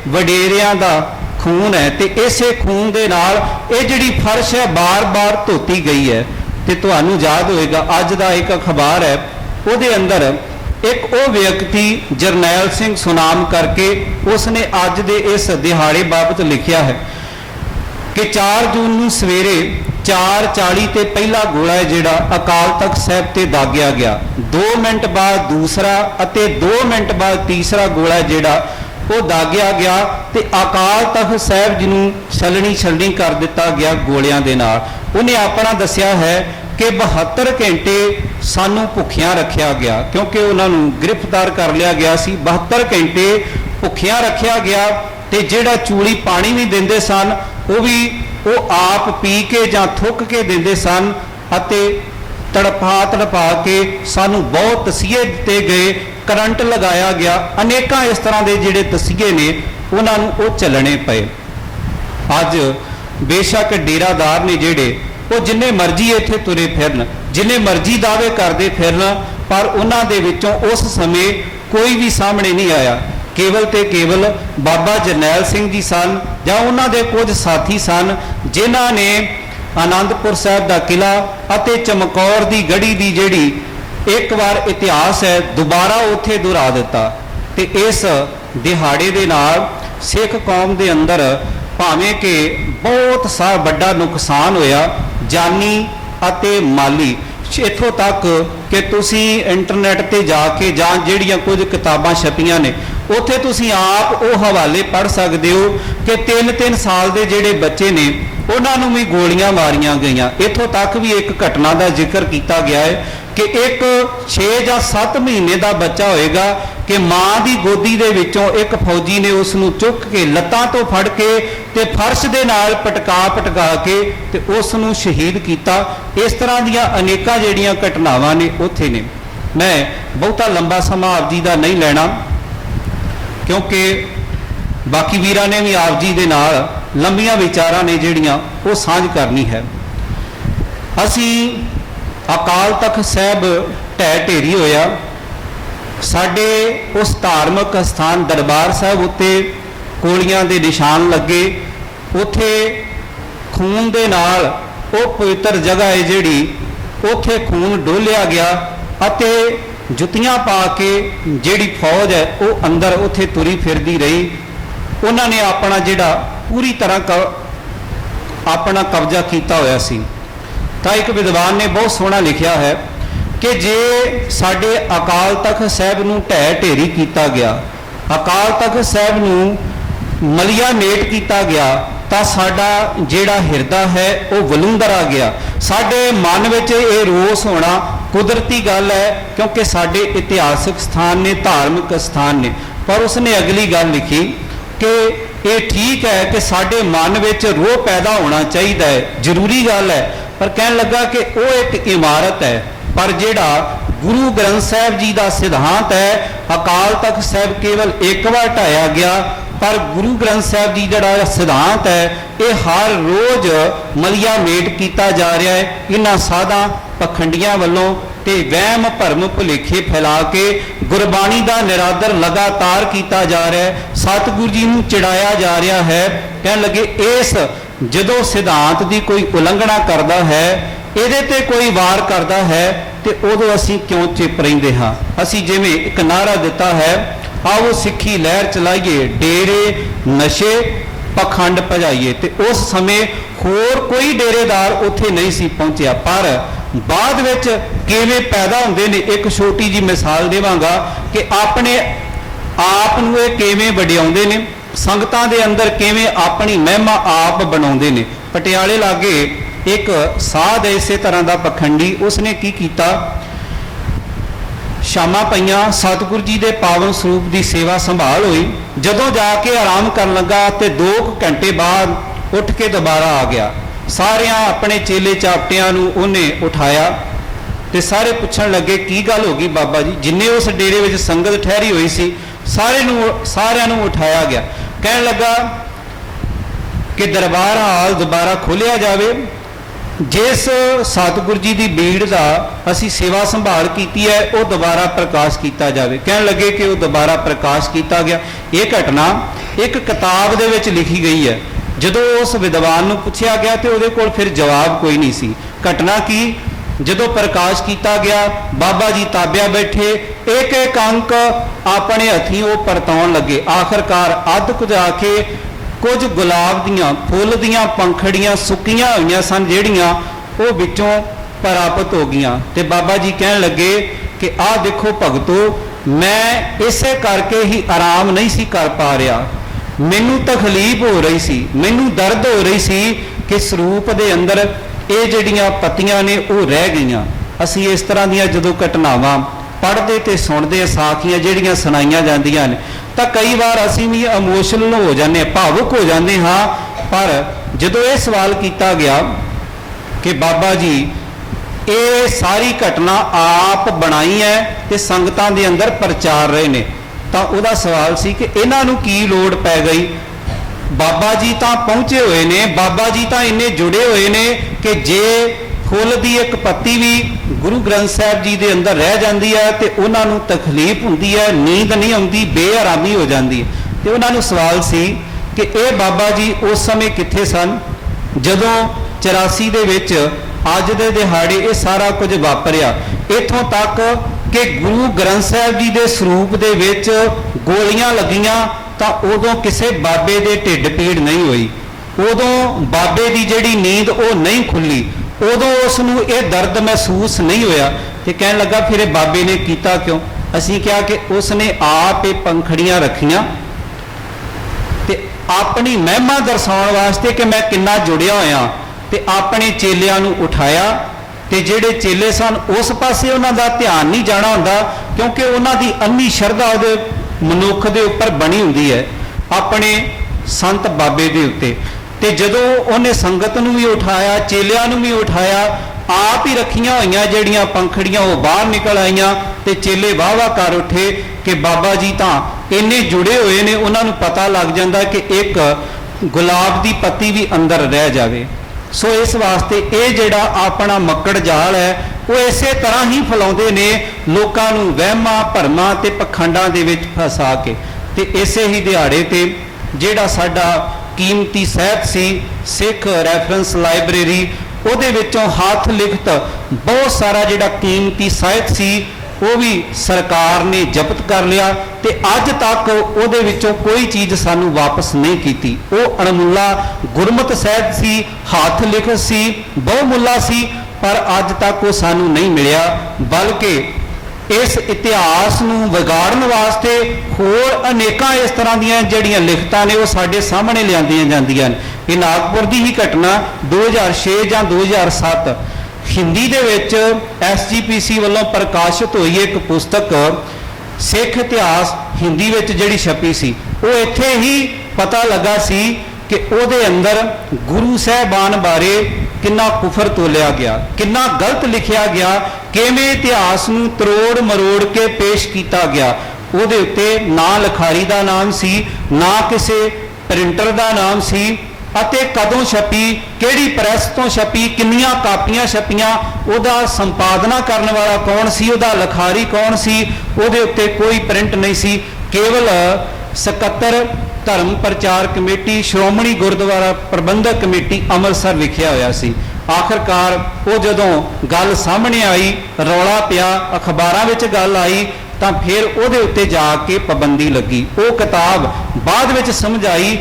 ਵਡੇਰਿਆਂ ਦਾ ਖੂਨ ਹੈ ਤੇ ਇਸੇ ਖੂਨ ਦੇ ਨਾਲ ਇਹ ਜਿਹੜੀ ਫਰਸ਼ ਹੈ ਬਾਰ-ਬਾਰ ਧੋਤੀ ਗਈ ਹੈ। ਤੇ ਤੁਹਾਨੂੰ ਯਾਦ ਹੋਏਗਾ, ਅੱਜ ਦਾ ਇੱਕ ਅਖਬਾਰ ਹੈ, ਉਹਦੇ ਅੰਦਰ ਇੱਕ ਉਹ ਵਿਅਕਤੀ ਜਰਨੈਲ ਸਿੰਘ ਸੁਨਾਮ ਕਰਕੇ ਉਸਨੇ ਅੱਜ ਦੇ ਇਸ ਦਿਹਾੜੇ ਬਾਬਤ ਲਿਖਿਆ ਹੈ ਕਿ 4 ਜੂਨ ਨੂੰ ਸਵੇਰੇ 4:40 ਤੇ ਪਹਿਲਾ ਗੋਲਾ ਹੈ ਜਿਹੜਾ ਅਕਾਲ ਤਖਤ ਸਾਹਿਬ ਤੇ ਦਾਗਿਆ ਗਿਆ। 2 ਮਿੰਟ ਬਾਅਦ ਦੂਸਰਾ ਅਤੇ 2 ਮਿੰਟ ਬਾਅਦ ਤੀਸਰਾ ਗੋਲਾ ਹੈ ਜਿਹੜਾ ਉਹ ਦਾਗਿਆ ਗਿਆ ਤੇ ਅਕਾਲ ਤਖਤ ਸਾਹਿਬ ਜੀ ਨੂੰ ਛਲਣੀ ਛਲਣੀ ਕਰ ਦਿੱਤਾ ਗਿਆ ਗੋਲਿਆਂ ਦੇ ਨਾਲ। ਉਹਨੇ ਆਪਣਾ ਦੱਸਿਆ ਹੈ ਕਿ 72 ਘੰਟੇ ਸਾਨੂੰ ਭੁੱਖਿਆਂ ਰੱਖਿਆ ਗਿਆ, ਕਿਉਂਕਿ ਉਹਨਾਂ ਨੂੰ ਗ੍ਰਿਫਤਾਰ ਕਰ ਲਿਆ ਗਿਆ ਸੀ। 72 ਘੰਟੇ ਭੁੱਖਿਆਂ ਰੱਖਿਆ ਗਿਆ ਤੇ ਜਿਹੜਾ ਚੂਲੀ ਪਾਣੀ ਵੀ ਦਿੰਦੇ ਸਨ ਉਹ ਵੀ ਉਹ ਆਪ ਪੀ ਕੇ ਜਾਂ ਥੁੱਕ ਕੇ ਦਿੰਦੇ ਸਨ ਅਤੇ ਤੜਪਾ ਤੜਪਾ ਕੇ ਸਾਨੂੰ ਬਹੁਤ ਤਸੀਹੇ ਦਿੱਤੇ ਗਏ, ਕਰੰਟ ਲਗਾਇਆ ਗਿਆ। ਅਨੇਕਾਂ ਇਸ ਤਰ੍ਹਾਂ ਦੇ ਜਿਹੜੇ ਤਸੀਹੇ ਨੇ, ਉਹਨਾਂ ਨੂੰ ਉਹ ਚੱਲਣੇ ਪਏ। ਅੱਜ ਬੇਸ਼ੱਕ ਡੇਰਾਦਾਰ ਨੇ ਜਿਹੜੇ, ਉਹ ਜਿੰਨੇ ਮਰਜ਼ੀ ਇੱਥੇ ਤੁਰੇ ਫਿਰਨ, ਜਿੰਨੇ ਮਰਜ਼ੀ ਦਾਅਵੇ ਕਰਦੇ ਫਿਰਨ, ਪਰ ਉਹਨਾਂ ਦੇ ਵਿੱਚੋਂ ਉਸ ਸਮੇਂ ਕੋਈ ਵੀ ਸਾਹਮਣੇ ਨਹੀਂ ਆਇਆ। ਕੇਵਲ ਤੇ ਕੇਵਲ ਬਾਬਾ ਜਰਨੈਲ ਸਿੰਘ ਜੀ ਸਨ ਜਾਂ ਉਹਨਾਂ ਦੇ ਕੁਝ ਸਾਥੀ ਸਨ, ਜਿਨ੍ਹਾਂ ਨੇ ਆਨੰਦਪੁਰ ਸਾਹਿਬ ਦਾ ਕਿਲਾ ਅਤੇ ਚਮਕੌਰ ਦੀ ਗੜੀ ਦੀ ਜਿਹੜੀ ਇੱਕ ਵਾਰ ਇਤਿਹਾਸ ਹੈ, ਦੁਬਾਰਾ ਉੱਥੇ ਦੁਹਰਾ ਦਿੱਤਾ ਤੇ ਇਸ ਦਿਹਾੜੇ ਦੇ ਨਾਲ ਸਿੱਖ ਕੌਮ ਦੇ ਅੰਦਰ ਭਾਵੇਂ ਕਿ ਬਹੁਤ ਸਾਰ ਵੱਡਾ ਨੁਕਸਾਨ ਹੋਇਆ, ਜਾਨੀ ਅਤੇ ਮਾਲੀ। ਇੱਥੋਂ ਤੱਕ ਕਿ ਤੁਸੀਂ ਇੰਟਰਨੈਟ ਤੇ ਜਾ ਕੇ ਜਾਂ ਜਿਹੜੀਆਂ ਕੁਝ ਕਿਤਾਬਾਂ ਛਪੀਆਂ ਨੇ ਉੱਥੇ ਤੁਸੀਂ ਆਪ ਉਹ ਹਵਾਲੇ ਪੜ੍ਹ ਸਕਦੇ ਹੋ ਕਿ 3-3 ਸਾਲ ਦੇ ਜਿਹੜੇ ਬੱਚੇ ਨੇ, ਉਹਨਾਂ ਨੂੰ ਵੀ ਗੋਲੀਆਂ ਮਾਰੀਆਂ ਗਈਆਂ। ਇੱਥੋਂ ਤੱਕ ਵੀ ਇੱਕ ਘਟਨਾ ਦਾ ਜ਼ਿਕਰ ਕੀਤਾ ਗਿਆ ਹੈ ਕਿ ਇੱਕ 6 ਜਾਂ 7 ਮਹੀਨੇ ਦਾ ਬੱਚਾ ਹੋਏਗਾ ਕਿ ਮਾਂ ਦੀ ਗੋਦੀ ਦੇ ਵਿੱਚੋਂ ਇੱਕ ਫੌਜੀ ਨੇ ਉਸ ਨੂੰ ਚੁੱਕ ਕੇ ਲੱਤਾਂ ਤੋਂ ਫੜ ਕੇ ਤੇ ਫਰਸ਼ ਦੇ ਨਾਲ ਪਟਕਾ ਪਟਕਾ ਕੇ ਤੇ ਉਸ ਨੂੰ ਸ਼ਹੀਦ ਕੀਤਾ। ਇਸ ਤਰ੍ਹਾਂ ਦੀਆਂ ਅਨੇਕਾਂ ਜਿਹੜੀਆਂ ਘਟਨਾਵਾਂ ਨੇ ਉੱਥੇ ਨੇ। ਮੈਂ ਬਹੁਤਾ ਲੰਬਾ ਸਮਾਂ ਆਪ ਜੀ ਦਾ ਨਹੀਂ ਲੈਣਾ। ਕਿਉਂਕਿ ਬਾਕੀ ਵੀਰਾਂ ਨੇ ਵੀ ਆਪ ਜੀ ਦੇ ਨਾਲ ਲੰਬੀਆਂ ਵਿਚਾਰਾਂ ਨੇ ਜਿਹੜੀਆਂ ਉਹ ਸਾਂਝ ਕਰਨੀ ਹੈ। ਅਸੀਂ ਅਕਾਲ ਤਖਤ ਸਾਹਿਬ ਢਹਿ ਢੇਰੀ ਹੋਇਆ। ਸਾਡੇ ਉਸ ਧਾਰਮਿਕ ਸਥਾਨ ਦਰਬਾਰ ਸਾਹਿਬ ਉੱਤੇ ਗੋਲੀਆਂ ਦੇ ਨਿਸ਼ਾਨ ਲੱਗੇ। ਉੱਥੇ ਖੂਨ ਦੇ ਨਾਲ ਉਹ ਪਵਿੱਤਰ ਜਗ੍ਹਾ ਹੈ ਜਿਹੜੀ, ਉੱਥੇ ਖੂਨ ਡੋਲਿਆ ਗਿਆ ਅਤੇ ਜੁੱਤੀਆਂ ਪਾ ਕੇ ਜਿਹੜੀ ਫੌਜ ਹੈ, ਉਹ ਅੰਦਰ ਉੱਥੇ ਤੁਰੀ ਫਿਰਦੀ ਰਹੀ। ਉਹਨਾਂ ਨੇ ਆਪਣਾ ਜਿਹੜਾ ਪੂਰੀ ਤਰ੍ਹਾਂ ਕ- ਆਪਣਾ ਕਬਜ਼ਾ ਕੀਤਾ ਹੋਇਆ ਸੀ। ਤਾਂ ਇੱਕ ਵਿਦਵਾਨ ਨੇ ਬਹੁਤ ਸੋਹਣਾ ਲਿਖਿਆ ਹੈ ਕਿ ਜੇ ਸਾਡੇ ਅਕਾਲ ਤਖਤ ਸਾਹਿਬ ਨੂੰ ਢਹਿ ਢੇਰੀ ਕੀਤਾ ਗਿਆ, ਅਕਾਲ ਤਖਤ ਸਾਹਿਬ ਨੂੰ ਮਲੀਆ ਮੇਟ ਕੀਤਾ ਗਿਆ, ਤਾਂ ਸਾਡਾ ਜਿਹੜਾ ਹਿਰਦਾ ਹੈ, ਉਹ ਵਲੂੰਦਰ ਆ ਗਿਆ। ਸਾਡੇ ਮਨ ਵਿੱਚ ਇਹ ਰੋਸ ਹੋਣਾ ਕੁਦਰਤੀ ਗੱਲ ਹੈ, ਕਿਉਂਕਿ ਸਾਡੇ ਇਤਿਹਾਸਕ ਸਥਾਨ ਨੇ, ਧਾਰਮਿਕ ਸਥਾਨ ਨੇ। ਪਰ ਉਸਨੇ ਅਗਲੀ ਗੱਲ ਲਿਖੀ ਕਿ ਇਹ ਠੀਕ ਹੈ ਕਿ ਸਾਡੇ ਮਨ ਵਿੱਚ ਰੋਹ ਪੈਦਾ ਹੋਣਾ ਚਾਹੀਦਾ ਹੈ। ਜ਼ਰੂਰੀ ਗੱਲ ਹੈ, ਪਰ ਕਹਿਣ ਲੱਗਾ ਕਿ ਉਹ ਇੱਕ ਇਮਾਰਤ ਹੈ, ਪਰ ਜਿਹੜਾ ਗੁਰੂ ਗ੍ਰੰਥ ਸਾਹਿਬ ਜੀ ਦਾ ਸਿਧਾਂਤ ਹੈ, ਅਕਾਲ ਤਖਤ ਸਾਹਿਬ ਕੇਵਲ ਇੱਕ ਵਾਰ ਢਾਇਆ ਗਿਆ, ਪਰ ਗੁਰੂ ਗ੍ਰੰਥ ਸਾਹਿਬ ਜੀ ਜਿਹੜਾ ਸਿਧਾਂਤ ਹੈ, ਇਹ ਹਰ ਰੋਜ਼ ਮਲੀਆ ਮੇਟ ਕੀਤਾ ਜਾ ਰਿਹਾ ਹੈ। ਇਹਨਾਂ ਸਾਧਾਂ ਪਖੰਡੀਆਂ ਵੱਲੋਂ ਤੇ ਵਹਿਮ ਭਰਮ ਭੁਲੇਖੇ ਫੈਲਾ ਕੇ ਗੁਰਬਾਣੀ ਦਾ ਨਿਰਾਦਰ ਲਗਾਤਾਰ ਕੀਤਾ ਜਾ ਰਿਹਾ ਹੈ, ਸਤਿਗੁਰੂ ਜੀ ਨੂੰ ਚਿੜਾਇਆ ਜਾ ਰਿਹਾ ਹੈ, ਕਹਿਣ ਲੱਗੇ ਇਸ ਜਦੋਂ ਸਿਧਾਂਤ ਦੀ ਕੋਈ ਉਲੰਘਣਾ ਕਰਦਾ ਹੈ, ਇਹਦੇ ਤੇ ਕੋਈ ਵਾਰ ਕਰਦਾ ਹੈ, ਤੇ ਉਦੋਂ ਅਸੀਂ ਕਿਉਂ ਚੁੱਪ ਰਹਿੰਦੇ ਹਾਂ? ਅਸੀਂ ਜਿਵੇਂ ਇੱਕ ਨਾਰਾ ਦਿੱਤਾ ਹੈ, ਆਓ ਸਿੱਖੀ ਲਹਿਰ ਚਲਾਈਏ, ਡੇਰੇ, ਨਸ਼ੇ, ਪਖੰਡ ਭਜਾਈਏ, ਤੇ ਉਸ ਸਮੇਂ ਹੋਰ ਕੋਈ ਡੇਰੇਦਾਰ ਉੱਥੇ ਨਹੀਂ ਸੀ ਪਹੁੰਚਿਆ, ਪਰ ਬਾਅਦ ਵਿੱਚ ਕਿਵੇਂ ਪੈਦਾ ਹੁੰਦੇ ਨੇ, ਇੱਕ ਛੋਟੀ ਜੀ ਮਿਸਾਲ ਦੇਵਾਂਗਾ ਕਿ ਆਪਣੇ ਆਪ ਨੂੰ ਇਹ ਕਿਵੇਂ ਵਡਿਆਉਂਦੇ ਨੇ, ਸੰਗਤਾਂ ਦੇ ਅੰਦਰ ਕਿਵੇਂ ਆਪਣੀ ਮਹਿਮਾ ਆਪ ਬਣਾਉਂਦੇ ਨੇ। ਪਟਿਆਲੇ ਲਾਗੇ ਇੱਕ ਸਾਧ ਇਸੇ ਤਰ੍ਹਾਂ ਦਾ ਪਖੰਡੀ, ਉਸਨੇ ਕੀ ਕੀਤਾ? ਸ਼ਾਮਾਂ ਪਈਆਂ, ਸਤਿਗੁਰ ਜੀ ਦੇ ਪਾਵਨ ਸਰੂਪ ਦੀ ਸੇਵਾ ਸੰਭਾਲ ਹੋਈ। ਜਦੋਂ ਜਾ ਕੇ ਆਰਾਮ ਕਰਨ ਲੱਗਾ ਤੇ 2 ਘੰਟੇ ਬਾਅਦ ਉੱਠ ਕੇ ਦੁਬਾਰਾ ਆ ਗਿਆ। ਸਾਰਿਆਂ ਆਪਣੇ ਚੇਲੇ ਚਾਪਟਿਆਂ ਨੂੰ ਉਹਨੇ ਉਠਾਇਆ ਤੇ ਸਾਰੇ ਪੁੱਛਣ ਲੱਗੇ, ਕੀ ਗੱਲ ਹੋ ਗਈ ਬਾਬਾ ਜੀ? ਜਿੰਨੇ ਉਸ ਡੇਰੇ ਵਿੱਚ ਸੰਗਤ ਠਹਿਰੀ ਹੋਈ ਸੀ ਸਾਰੇ ਨੂੰ ਸਾਰਿਆਂ ਨੂੰ ਉਠਾਇਆ ਗਿਆ। ਕਹਿਣ ਲੱਗਾ ਕਿ ਦਰਬਾਰ ਹਾਲ ਦੁਬਾਰਾ ਖੋਲਿਆ ਜਾਵੇ। ਜਿਸ ਸਤਿਗੁਰ ਜੀ ਦੀ ਬੀੜ ਦਾ ਅਸੀਂ ਸੇਵਾ ਸੰਭਾਲ ਕੀਤੀ ਹੈ, ਉਹ ਦੁਬਾਰਾ ਪ੍ਰਕਾਸ਼ ਕੀਤਾ ਜਾਵੇ। ਕਹਿਣ ਲੱਗੇ ਕਿ ਉਹ ਦੁਬਾਰਾ ਪ੍ਰਕਾਸ਼ ਕੀਤਾ ਗਿਆ। ਇਹ ਘਟਨਾ ਇੱਕ ਕਿਤਾਬ ਦੇ ਵਿੱਚ ਲਿਖੀ ਗਈ ਹੈ। ਜਦੋਂ ਉਸ ਵਿਦਵਾਨ ਨੂੰ ਪੁੱਛਿਆ ਗਿਆ ਤੇ ਉਹਦੇ ਕੋਲ ਫਿਰ ਜਵਾਬ ਕੋਈ ਨਹੀਂ ਸੀ। ਘਟਨਾ ਕੀ? ਜਦੋਂ ਪ੍ਰਕਾਸ਼ ਕੀਤਾ ਗਿਆ, ਬਾਬਾ ਜੀ ਤਾਬਿਆ ਬੈਠੇ ਇੱਕ ਇੱਕ ਅੰਕ ਆਪਣੇ ਹੱਥੀਂ ਉਹ ਪਰਤਾਉਣ ਲੱਗੇ। ਆਖਰਕਾਰ ਅੱਧ ਕੁ ਜਾ ਕੇ ਕੁਝ ਗੁਲਾਬ ਦੀਆਂ, ਫੁੱਲ ਦੀਆਂ ਪੰਖੜੀਆਂ ਸੁੱਕੀਆਂ ਹੋਈਆਂ ਸਨ, ਜਿਹੜੀਆਂ ਉਹ ਵਿੱਚੋਂ ਪ੍ਰਾਪਤ ਹੋ ਗਈਆਂ। ਤੇ ਬਾਬਾ ਜੀ ਕਹਿਣ ਲੱਗੇ ਕਿ ਆਹ ਦੇਖੋ ਭਗਤੋ, ਮੈਂ ਇਸੇ ਕਰਕੇ ਹੀ ਆਰਾਮ ਨਹੀਂ ਸੀ ਕਰ ਪਾ ਰਿਹਾ। ਮੈਨੂੰ ਤਕਲੀਫ ਹੋ ਰਹੀ ਸੀ, ਮੈਨੂੰ ਦਰਦ ਹੋ ਰਹੀ ਸੀ ਕਿ ਸਰੂਪ ਦੇ ਅੰਦਰ ਇਹ ਜਿਹੜੀਆਂ ਪੱਤੀਆਂ ਨੇ ਉਹ ਰਹਿ ਗਈਆਂ। ਅਸੀਂ ਇਸ ਤਰ੍ਹਾਂ ਦੀਆਂ ਜਦੋਂ ਘਟਨਾਵਾਂ ਪੜ੍ਹਦੇ ਤੇ ਸੁਣਦੇ ਸਾਖੀਆਂ ਜਿਹੜੀਆਂ ਸੁਣਾਈਆਂ ਜਾਂਦੀਆਂ ਨੇ, ਤਾਂ ਕਈ ਵਾਰ ਅਸੀਂ ਵੀ ਇਮੋਸ਼ਨਲ ਹੋ ਜਾਂਦੇ ਹਾਂ, ਭਾਵੁਕ ਹੋ ਜਾਂਦੇ ਹਾਂ। ਪਰ ਜਦੋਂ ਇਹ ਸਵਾਲ ਕੀਤਾ ਗਿਆ ਕਿ ਬਾਬਾ ਜੀ, ਇਹ ਸਾਰੀ ਘਟਨਾ ਆਪ ਬਣਾਈ ਹੈ ਤੇ ਸੰਗਤਾਂ ਦੇ ਅੰਦਰ ਪ੍ਰਚਾਰ ਰਹੇ ਨੇ। ਤਾਂ ਉਹਦਾ ਸਵਾਲ ਸੀ ਕਿ ਇਹਨਾਂ ਨੂੰ ਕੀ ਲੋੜ ਪੈ ਗਈ? ਬਾਬਾ ਜੀ ਤਾਂ ਪਹੁੰਚੇ ਹੋਏ ਨੇ, ਬਾਬਾ ਜੀ ਤਾਂ ਇੰਨੇ ਜੁੜੇ ਹੋਏ ਨੇ ਕਿ ਜੇ ਫੁੱਲ ਦੀ ਇੱਕ ਪੱਤੀ ਵੀ ਗੁਰੂ ਗ੍ਰੰਥ ਸਾਹਿਬ ਜੀ ਦੇ ਅੰਦਰ ਰਹਿ ਜਾਂਦੀ ਹੈ ਤੇ ਉਹਨਾਂ ਨੂੰ ਤਕਲੀਫ ਹੁੰਦੀ ਹੈ, ਨੀਂਦ ਨਹੀਂ ਆਉਂਦੀ, ਬੇਆਰਾਮੀ ਹੋ ਜਾਂਦੀ ਹੈ। ਤੇ ਉਹਨਾਂ ਨੂੰ ਸਵਾਲ ਸੀ ਕਿ ਇਹ ਬਾਬਾ ਜੀ ਉਸ ਸਮੇਂ ਕਿੱਥੇ ਸਨ? ਜਦੋਂ 84 ਦੇ ਵਿੱਚ ਅੱਜ ਦੇ ਦਿਹਾੜੇ ਇਹ ਸਾਰਾ ਕੁਝ ਵਾਪਰਿਆ, ਇਥੋਂ ਤੱਕ ਕਿ ਗੁਰੂ ਗ੍ਰੰਥ ਸਾਹਿਬ ਜੀ ਦੇ ਸਰੂਪ ਦੇ ਵਿੱਚ ਗੋਲੀਆਂ ਲੱਗੀਆਂ ਤਾਂ ਉਦੋਂ ਕਿਸੇ ਬਾਬੇ ਦੇ ਢਿੱਡ ਪੀੜ ਨਹੀਂ ਹੋਈ। ਉਦੋਂ ਬਾਬੇ ਦੀ ਜਿਹੜੀ ਨੀਂਦ ਉਹ ਨਹੀਂ ਖੁੱਲੀ। ਉਦੋਂ ਉਸ ਨੂੰ ਇਹ ਦਰਦ ਮਹਿਸੂਸ ਨਹੀਂ ਹੋਇਆ ਤੇ ਕਹਿਣ ਲੱਗਾ, ਫਿਰ ਇਹ ਬਾਬੇ ਨੇ ਕੀਤਾ ਕਿਉਂ? ਅਸੀਂ ਕਿਹਾ ਕਿ ਉਸ ਨੇ ਆਪ ਇਹ ਪੰਖੜੀਆਂ ਰੱਖੀਆਂ ਤੇ ਆਪਣੀ ਮਹਿਮਾ ਦਰਸਾਉਣ ਵਾਸਤੇ ਕਿ ਮੈਂ ਕਿੰਨਾ ਜੁੜਿਆ ਹੋਇਆ ਤੇ ਆਪਣੇ ਚੇਲਿਆਂ ਨੂੰ ਉਠਾਇਆ ਤੇ ਜਿਹੜੇ ਚੇਲੇ ਸਨ, ਉਸ ਪਾਸੇ ਉਹਨਾਂ ਦਾ ਧਿਆਨ ਨਹੀਂ ਜਾਣਾ ਹੁੰਦਾ, ਕਿਉਂਕਿ ਉਹਨਾਂ ਦੀ ਅੰਨੀ ਸ਼ਰਧਾ ਉਹਦੇ ਮਨੁੱਖ ਦੇ ਉੱਪਰ ਬਣੀ ਹੁੰਦੀ ਹੈ, ਆਪਣੇ ਸੰਤ ਬਾਬੇ ਦੇ ਉੱਤੇ। ਤੇ ਜਦੋਂ ਉਹਨੇ ਸੰਗਤ ਨੂੰ ਵੀ ਉਠਾਇਆ, ਚੇਲਿਆਂ ਨੂੰ ਵੀ ਉਠਾਇਆ, ਆਪ ਹੀ ਰੱਖੀਆਂ ਹੋਈਆਂ ਜਿਹੜੀਆਂ ਪੰਖੜੀਆਂ, ਉਹ ਬਾਹਰ ਨਿਕਲ ਆਈਆਂ ਤੇ ਚੇਲੇ ਵਾਹ ਵਾਹ ਕਰ ਉੱਠੇ ਕਿ ਬਾਬਾ ਜੀ ਤਾਂ ਇੰਨੇ ਜੁੜੇ ਹੋਏ ਨੇ, ਉਹਨਾਂ ਨੂੰ ਪਤਾ ਲੱਗ ਜਾਂਦਾ ਕਿ ਇੱਕ ਗੁਲਾਬ ਦੀ ਪੱਤੀ ਵੀ ਅੰਦਰ ਰਹਿ ਜਾਵੇ। ਸੋ ਇਸ ਵਾਸਤੇ ਇਹ ਜਿਹੜਾ ਆਪਣਾ ਮੱਕੜ ਜਾਲ ਹੈ, ਉਹ ਇਸੇ ਤਰ੍ਹਾਂ ਹੀ ਫਲਾਉਂਦੇ ਨੇ ਲੋਕਾਂ ਨੂੰ ਵਹਿਮਾਂ, ਭਰਮਾਂ ਤੇ ਪਖੰਡਾਂ ਦੇ ਵਿੱਚ ਫਸਾ ਕੇ। ਤੇ ਇਸੇ ਹੀ ਦਿਹਾੜੇ ਤੇ ਜਿਹੜਾ ਸਾਡਾ ਕੀਮਤੀ ਸਾਹਿਤ ਸੀ, ਸਿੱਖ ਰੈਫਰੈਂਸ ਲਾਇਬ੍ਰੇਰੀ, ਉਹਦੇ ਵਿੱਚੋਂ ਹੱਥ ਲਿਖਤ ਬਹੁਤ ਸਾਰਾ ਜਿਹੜਾ ਕੀਮਤੀ ਸਾਹਿਤ ਸੀ ਉਹ ਵੀ ਸਰਕਾਰ ਨੇ ਜ਼ਬਤ ਕਰ ਲਿਆ ਤੇ ਅੱਜ ਤੱਕ ਉਹਦੇ ਵਿੱਚੋਂ ਕੋਈ ਚੀਜ਼ ਸਾਨੂੰ ਵਾਪਸ ਨਹੀਂ ਕੀਤੀ। ਉਹ ਅਣਮੁੱਲਾ ਗੁਰਮਤ ਸਹਿਤ ਸੀ, ਹੱਥ ਲਿਖਤ ਸੀ, ਬਹੁਮੁੱਲਾ ਸੀ, ਪਰ ਅੱਜ ਤੱਕ ਉਹ ਸਾਨੂੰ ਨਹੀਂ ਮਿਲਿਆ, ਬਲਕਿ ਇਸ ਇਤਿਹਾਸ ਨੂੰ ਵਿਗਾੜਨ ਵਾਸਤੇ ਹੋਰ ਅਨੇਕਾਂ ਇਸ ਤਰ੍ਹਾਂ ਦੀਆਂ ਜਿਹੜੀਆਂ ਲਿਖਤਾਂ ਨੇ ਉਹ ਸਾਡੇ ਸਾਹਮਣੇ ਲਿਆਂਦੀਆਂ ਜਾਂਦੀਆਂ ਨੇ। ਇਹ ਨਾਗਪੁਰ ਦੀ ਹੀ ਘਟਨਾ 2006 ਜਾਂ 2007 ਹਿੰਦੀ ਦੇ ਵਿੱਚ ਐਸਜੀਪੀਸੀ ਵੱਲੋਂ ਪ੍ਰਕਾਸ਼ਿਤ ਹੋਈ ਇੱਕ ਪੁਸਤਕ, ਸਿੱਖ ਇਤਿਹਾਸ ਹਿੰਦੀ ਵਿੱਚ ਜਿਹੜੀ ਛਪੀ ਸੀ, ਉਹ ਇੱਥੇ ਹੀ ਪਤਾ ਲੱਗਾ ਸੀ ਕਿ ਉਹਦੇ ਅੰਦਰ ਗੁਰੂ ਸਾਹਿਬਾਨ ਬਾਰੇ ਕਿੰਨਾ ਕੁਫਰ ਤੋਲਿਆ ਗਿਆ, ਕਿੰਨਾ ਗਲਤ ਲਿਖਿਆ ਗਿਆ, ਕਿਵੇਂ ਇਤਿਹਾਸ ਨੂੰ ਤਰੋੜ ਮਰੋੜ ਕੇ ਪੇਸ਼ ਕੀਤਾ ਗਿਆ। ਉਹਦੇ ਉੱਤੇ ਨਾ ਲਖਾਰੀ ਦਾ ਨਾਮ ਸੀ, ਨਾ ਕਿਸੇ ਪ੍ਰਿੰਟਰ ਦਾ ਨਾਮ ਸੀ ਅਤੇ ਕਦੋਂ ਛਪੀ, ਕਿਹੜੀ ਪ੍ਰੈਸ ਤੋਂ ਛਪੀ, ਕਿੰਨੀਆਂ ਕਾਪੀਆਂ ਛਪੀਆਂ, ਉਹਦਾ ਸੰਪਾਦਨਾ ਕਰਨ ਵਾਲਾ ਕੌਣ ਸੀ, ਉਹਦਾ ਲਖਾਰੀ ਕੌਣ ਸੀ, ਉਹਦੇ ਉੱਤੇ ਕੋਈ ਪ੍ਰਿੰਟ ਨਹੀਂ ਸੀ। ਕੇਵਲ ਸਕੱਤਰ ਧਰਮ ਪ੍ਰਚਾਰ ਕਮੇਟੀ, ਸ਼੍ਰੋਮਣੀ ਗੁਰਦੁਆਰਾ ਪ੍ਰਬੰਧਕ ਕਮੇਟੀ ਅੰਮ੍ਰਿਤਸਰ ਵਿਖਿਆ ਹੋਇਆ ਸੀ। ਆਖਰਕਾਰ ਉਹ ਜਦੋਂ ਗੱਲ ਸਾਹਮਣੇ ਆਈ, ਰੌਲਾ ਪਿਆ, ਅਖਬਾਰਾਂ ਵਿੱਚ ਗੱਲ ਆਈ, ਤਾਂ ਫਿਰ ਉਹਦੇ ਉੱਤੇ ਜਾ ਕੇ ਪਾਬੰਦੀ ਲੱਗੀ। ਉਹ ਕਿਤਾਬ ਬਾਅਦ ਵਿੱਚ ਸਮਝ ਆਈ